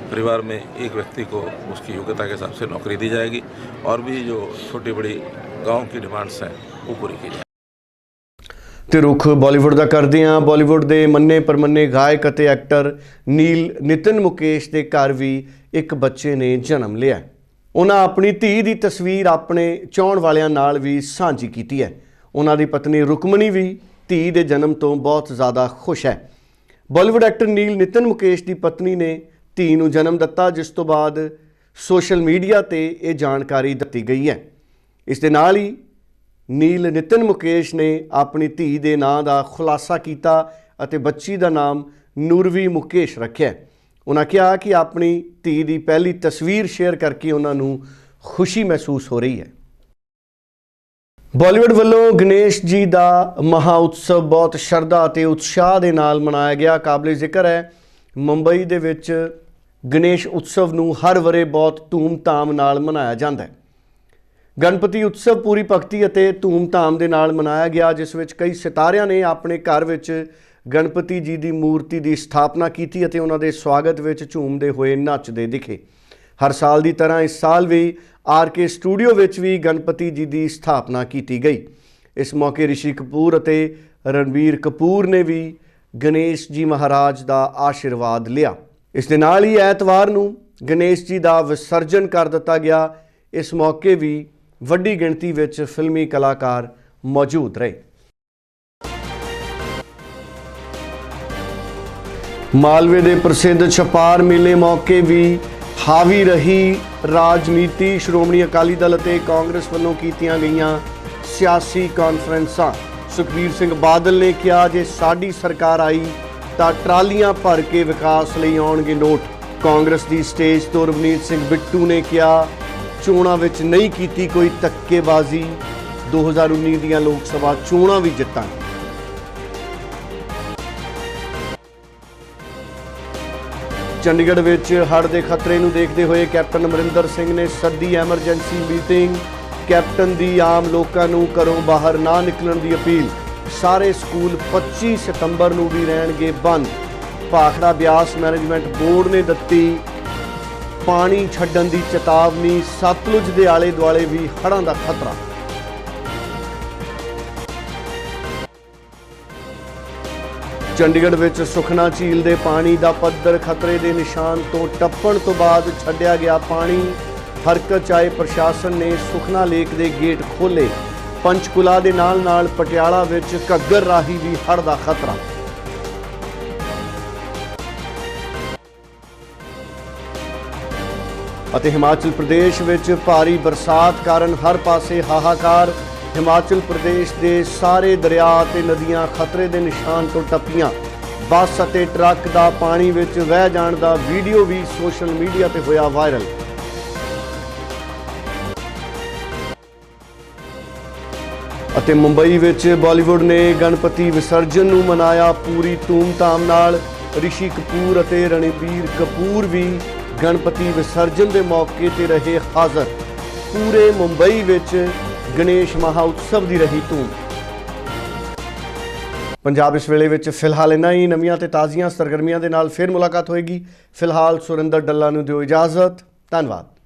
परिवार में एक व्यक्ति को उसकी योग्यता के हिसाब से नौकरी दी जाएगी और भी जो छोटी बड़ी गांव की डिमांड्स हैं वो पूरी की जाएगी ਤੇ ਰੁਖ ਬਾਲੀਵੁੱਡ ਦਾ ਕਰਦੇ ਹਾਂ ਬਾਲੀਵੁੱਡ ਦੇ ਮੰਨੇ ਪਰਮੰਨੇ ਗਾਇਕ ਅਤੇ ਐਕਟਰ ਨੀਲ ਨਿਤਨ ਮੁਕੇਸ਼ ਦੇ ਘਰ ਵੀ ਇੱਕ ਬੱਚੇ ਨੇ ਜਨਮ ਲਿਆ ਉਹਨਾਂ ਆਪਣੀ ਧੀ ਦੀ ਤਸਵੀਰ ਆਪਣੇ ਚਾਹਣ ਵਾਲਿਆਂ ਨਾਲ ਵੀ ਸਾਂਝੀ ਕੀਤੀ ਹੈ ਉਹਨਾਂ ਦੀ ਪਤਨੀ ਰੁਕਮਣੀ ਵੀ ਧੀ ਦੇ ਜਨਮ ਤੋਂ ਬਹੁਤ ਜ਼ਿਆਦਾ ਖੁਸ਼ ਹੈ ਬਾਲੀਵੁੱਡ ਐਕਟਰ ਨੀਲ ਨਿਤਨ ਮੁਕੇਸ਼ ਦੀ ਪਤਨੀ ਨੇ ਧੀ ਨੂੰ ਜਨਮ ਦਿੱਤਾ, ਜਿਸ ਤੋਂ ਬਾਅਦ ਸੋਸ਼ਲ ਮੀਡੀਆ ਤੇ ਇਹ ਜਾਣਕਾਰੀ ਦਿੱਤੀ ਗਈ ਹੈ। ਇਸ ਦੇ ਨਾਲ ਹੀ ਨੀਲ ਨਿਤਨ ਮੁਕੇਸ਼ ਨੇ ਆਪਣੀ ਧੀ ਦੇ ਨਾਂ ਦਾ ਖੁਲਾਸਾ ਕੀਤਾ ਅਤੇ ਬੱਚੀ ਦਾ ਨਾਮ ਨੂਰਵੀ ਮੁਕੇਸ਼ ਰੱਖਿਆ ਉਹਨਾਂ ਕਿਹਾ ਕਿ ਆਪਣੀ ਧੀ ਦੀ ਪਹਿਲੀ ਤਸਵੀਰ ਸ਼ੇਅਰ ਕਰਕੇ ਉਹਨਾਂ ਨੂੰ ਖੁਸ਼ੀ ਮਹਿਸੂਸ ਹੋ ਰਹੀ ਹੈ। ਬਾਲੀਵੁੱਡ ਵੱਲੋਂ ਗਣੇਸ਼ ਜੀ ਦਾ ਮਹਾ ਉਤਸਵ ਬਹੁਤ ਸ਼ਰਧਾ ਅਤੇ ਉਤਸ਼ਾਹ ਦੇ ਨਾਲ ਮਨਾਇਆ ਗਿਆ। ਕਾਬਲੇ ਜ਼ਿਕਰ ਹੈ, ਮੁੰਬਈ ਦੇ ਵਿੱਚ ਗਣੇਸ਼ ਉਤਸਵ ਨੂੰ ਹਰ ਵਰੇ ਬਹੁਤ ਧੂਮ-ਧਾਮ ਨਾਲ ਮਨਾਇਆ ਜਾਂਦਾ ਹੈ। ਗਣਪਤੀ ਉਤਸਵ ਪੂਰੀ ਭਗਤੀ ਅਤੇ ਧੂਮ-ਧਾਮ ਦੇ ਨਾਲ ਮਨਾਇਆ ਗਿਆ, ਜਿਸ ਵਿੱਚ ਕਈ ਸਿਤਾਰਿਆਂ ਨੇ ਆਪਣੇ ਘਰ ਵਿੱਚ ਗਣਪਤੀ ਜੀ ਦੀ ਮੂਰਤੀ ਦੀ ਸਥਾਪਨਾ ਕੀਤੀ ਅਤੇ ਉਹਨਾਂ ਦੇ ਸਵਾਗਤ ਵਿੱਚ ਝੂਮਦੇ ਹੋਏ ਨੱਚਦੇ ਦਿਖੇ। ਹਰ ਸਾਲ ਦੀ ਤਰ੍ਹਾਂ ਇਸ ਸਾਲ ਵੀ ਆਰ ਕੇ ਸਟੂਡੀਓ ਵਿੱਚ ਵੀ ਗਣਪਤੀ ਜੀ ਦੀ ਸਥਾਪਨਾ ਕੀਤੀ ਗਈ। ਇਸ ਮੌਕੇ ਰਿਸ਼ੀ ਕਪੂਰ ਅਤੇ ਰਣਬੀਰ ਕਪੂਰ ਨੇ ਵੀ ਗਣੇਸ਼ ਜੀ ਮਹਾਰਾਜ ਦਾ ਆਸ਼ੀਰਵਾਦ ਲਿਆ। ਇਸ ਦੇ ਨਾਲ ਹੀ ਐਤਵਾਰ ਨੂੰ ਗਣੇਸ਼ ਜੀ ਦਾ ਵਿਸਰਜਨ ਕਰ ਦਿੱਤਾ ਗਿਆ। ਇਸ ਮੌਕੇ ਵੀ ਵੱਡੀ ਗਿਣਤੀ ਵਿੱਚ ਫਿਲਮੀ ਕਲਾਕਾਰ ਮੌਜੂਦ ਰਹੇ। ਮਾਲਵੇ ਦੇ ਪ੍ਰਸਿੱਧ ਛਪਾਰ ਮੇਲੇ ਮੌਕੇ ਵੀ ਹਾਵੀ ਰਹੀ ਰਾਜਨੀਤੀ। ਸ਼੍ਰੋਮਣੀ ਅਕਾਲੀ ਦਲ ਅਤੇ ਕਾਂਗਰਸ ਵੱਲੋਂ ਕੀਤੀਆਂ ਗਈਆਂ ਸਿਆਸੀ ਕਾਨਫਰੰਸਾਂ। ਸੁਖਬੀਰ ਸਿੰਘ ਬਾਦਲ ਨੇ ਕਿਹਾ ਜੇ ਸਾਡੀ ਸਰਕਾਰ ਆਈ ਤਾਂ ਟਰਾਲੀਆਂ ਭਰ ਕੇ ਵਿਕਾਸ ਲਈ ਆਉਣਗੇ ਨੋਟ। ਕਾਂਗਰਸ ਦੀ ਸਟੇਜ ਤੋਂ ਰਵਨੀਤ ਸਿੰਘ ਬਿੱਟੂ ਨੇ ਕਿਹਾ, ਚੋਣਾਂ ਵਿੱਚ ਨਹੀਂ ਕੀਤੀ ਕੋਈ ਤੱਕੇਬਾਜ਼ੀ 2019 ਦੀਆਂ ਲੋਕ ਸਭਾ ਚੋਣਾਂ ਵੀ ਜਿੱਤਾਂਗੇ। ਚੰਡੀਗੜ੍ਹ ਵਿੱਚ ਹੜ੍ਹ ਦੇ ਖਤਰੇ ਨੂੰ ਦੇਖਦੇ ਹੋਏ ਕੈਪਟਨ ਅਮਰਿੰਦਰ ਸਿੰਘ ਨੇ ਸੱਦੀ ਐਮਰਜੈਂਸੀ ਮੀਟਿੰਗ। ਕੈਪਟਨ ਦੀ ਆਮ ਲੋਕਾਂ ਨੂੰ ਘਰੋਂ ਬਾਹਰ ਨਾ ਨਿਕਲਣ ਦੀ ਅਪੀਲ। ਸਾਰੇ ਸਕੂਲ 25 ਸਤੰਬਰ ਨੂੰ ਵੀ ਰਹਿਣਗੇ ਬੰਦ। ਭਾਖੜਾ ਬਿਆਸ ਮੈਨੇਜਮੈਂਟ ਬੋਰਡ ਨੇ ਦਿੱਤੀ ਪਾਣੀ ਛੱਡਣ ਦੀ ਚੇਤਾਵਨੀ, ਸਤਲੁਜ ਦੇ ਆਲੇ ਦੁਆਲੇ ਵੀ ਹੜ੍ਹਾਂ ਦਾ ਖਤਰਾ। ਚੰਡੀਗੜ੍ਹ ਵਿੱਚ ਸੁਖਨਾ ਝੀਲ ਦੇ ਪਾਣੀ ਦਾ ਪੱਧਰ ਖਤਰੇ ਦੇ ਨਿਸ਼ਾਨ ਤੋਂ ਟੱਪਣ ਤੋਂ ਬਾਅਦ ਛੱਡਿਆ ਗਿਆ ਪਾਣੀ। ਹਰਕਤ 'ਚ ਆਏ ਪ੍ਰਸ਼ਾਸਨ ਨੇ ਸੁਖਨਾ ਲੇਕ ਦੇ ਗੇਟ ਖੋਲੇ ਪੰਚਕੁਲਾ ਦੇ ਨਾਲ-ਨਾਲ ਪਟਿਆਲਾ ਵਿੱਚ ਘੱਗਰ ਰਾਹੀ ਵੀ ਹੜ੍ਹ ਦਾ ਖਤਰਾ। ਅਤੇ ਹਿਮਾਚਲ ਪ੍ਰਦੇਸ਼ ਵਿੱਚ ਭਾਰੀ ਬਰਸਾਤ ਕਾਰਨ ਹਰ ਪਾਸੇ ਹਾਹਾਕਾਰ। ਹਿਮਾਚਲ ਪ੍ਰਦੇਸ਼ ਦੇ ਸਾਰੇ ਦਰਿਆ ਅਤੇ ਨਦੀਆਂ ਖਤਰੇ ਦੇ ਨਿਸ਼ਾਨ ਤੋਂ ਟੱਪੀਆਂ। ਬੱਸ ਅਤੇ ਟਰੱਕ ਦਾ ਪਾਣੀ ਵਿੱਚ ਵਹਿ ਜਾਣ ਦਾ ਵੀਡੀਓ ਵੀ ਸੋਸ਼ਲ ਮੀਡੀਆ ਤੇ ਹੋਇਆ ਵਾਇਰਲ। ਅਤੇ ਮੁੰਬਈ ਵਿੱਚ ਬਾਲੀਵੁੱਡ ਨੇ ਗਣਪਤੀ ਵਿਸਰਜਨ ਨੂੰ ਮਨਾਇਆ ਪੂਰੀ ਧੂਮਧਾਮ ਨਾਲ। ਰਿਸ਼ੀ ਕਪੂਰ ਅਤੇ ਰਣਬੀਰ ਕਪੂਰ ਵੀ ਗਣਪਤੀ ਵਿਸਰਜਨ ਦੇ ਮੌਕੇ ਤੇ ਰਹੇ ਹਾਜ਼ਰ। ਪੂਰੇ ਮੁੰਬਈ ਵਿੱਚ ਗਣੇਸ਼ ਮਹਾਉਤਸਵ ਦੀ ਰਹੀ ਧੂਮ। ਪੰਜਾਬ ਇਸ ਵੇਲੇ ਵਿੱਚ ਫਿਲਹਾਲ ਇੰਨਾ ਹੀ। ਨਵੀਆਂ ਤੇ ਤਾਜ਼ੀਆਂ ਸਰਗਰਮੀਆਂ ਦੇ ਨਾਲ ਫਿਰ ਮੁਲਾਕਾਤ ਹੋਏਗੀ। ਫਿਲਹਾਲ ਸੁਰਿੰਦਰ ਡੱਲਾ ਨੂੰ ਦਿਓ ਇਜਾਜ਼ਤ। ਧੰਨਵਾਦ।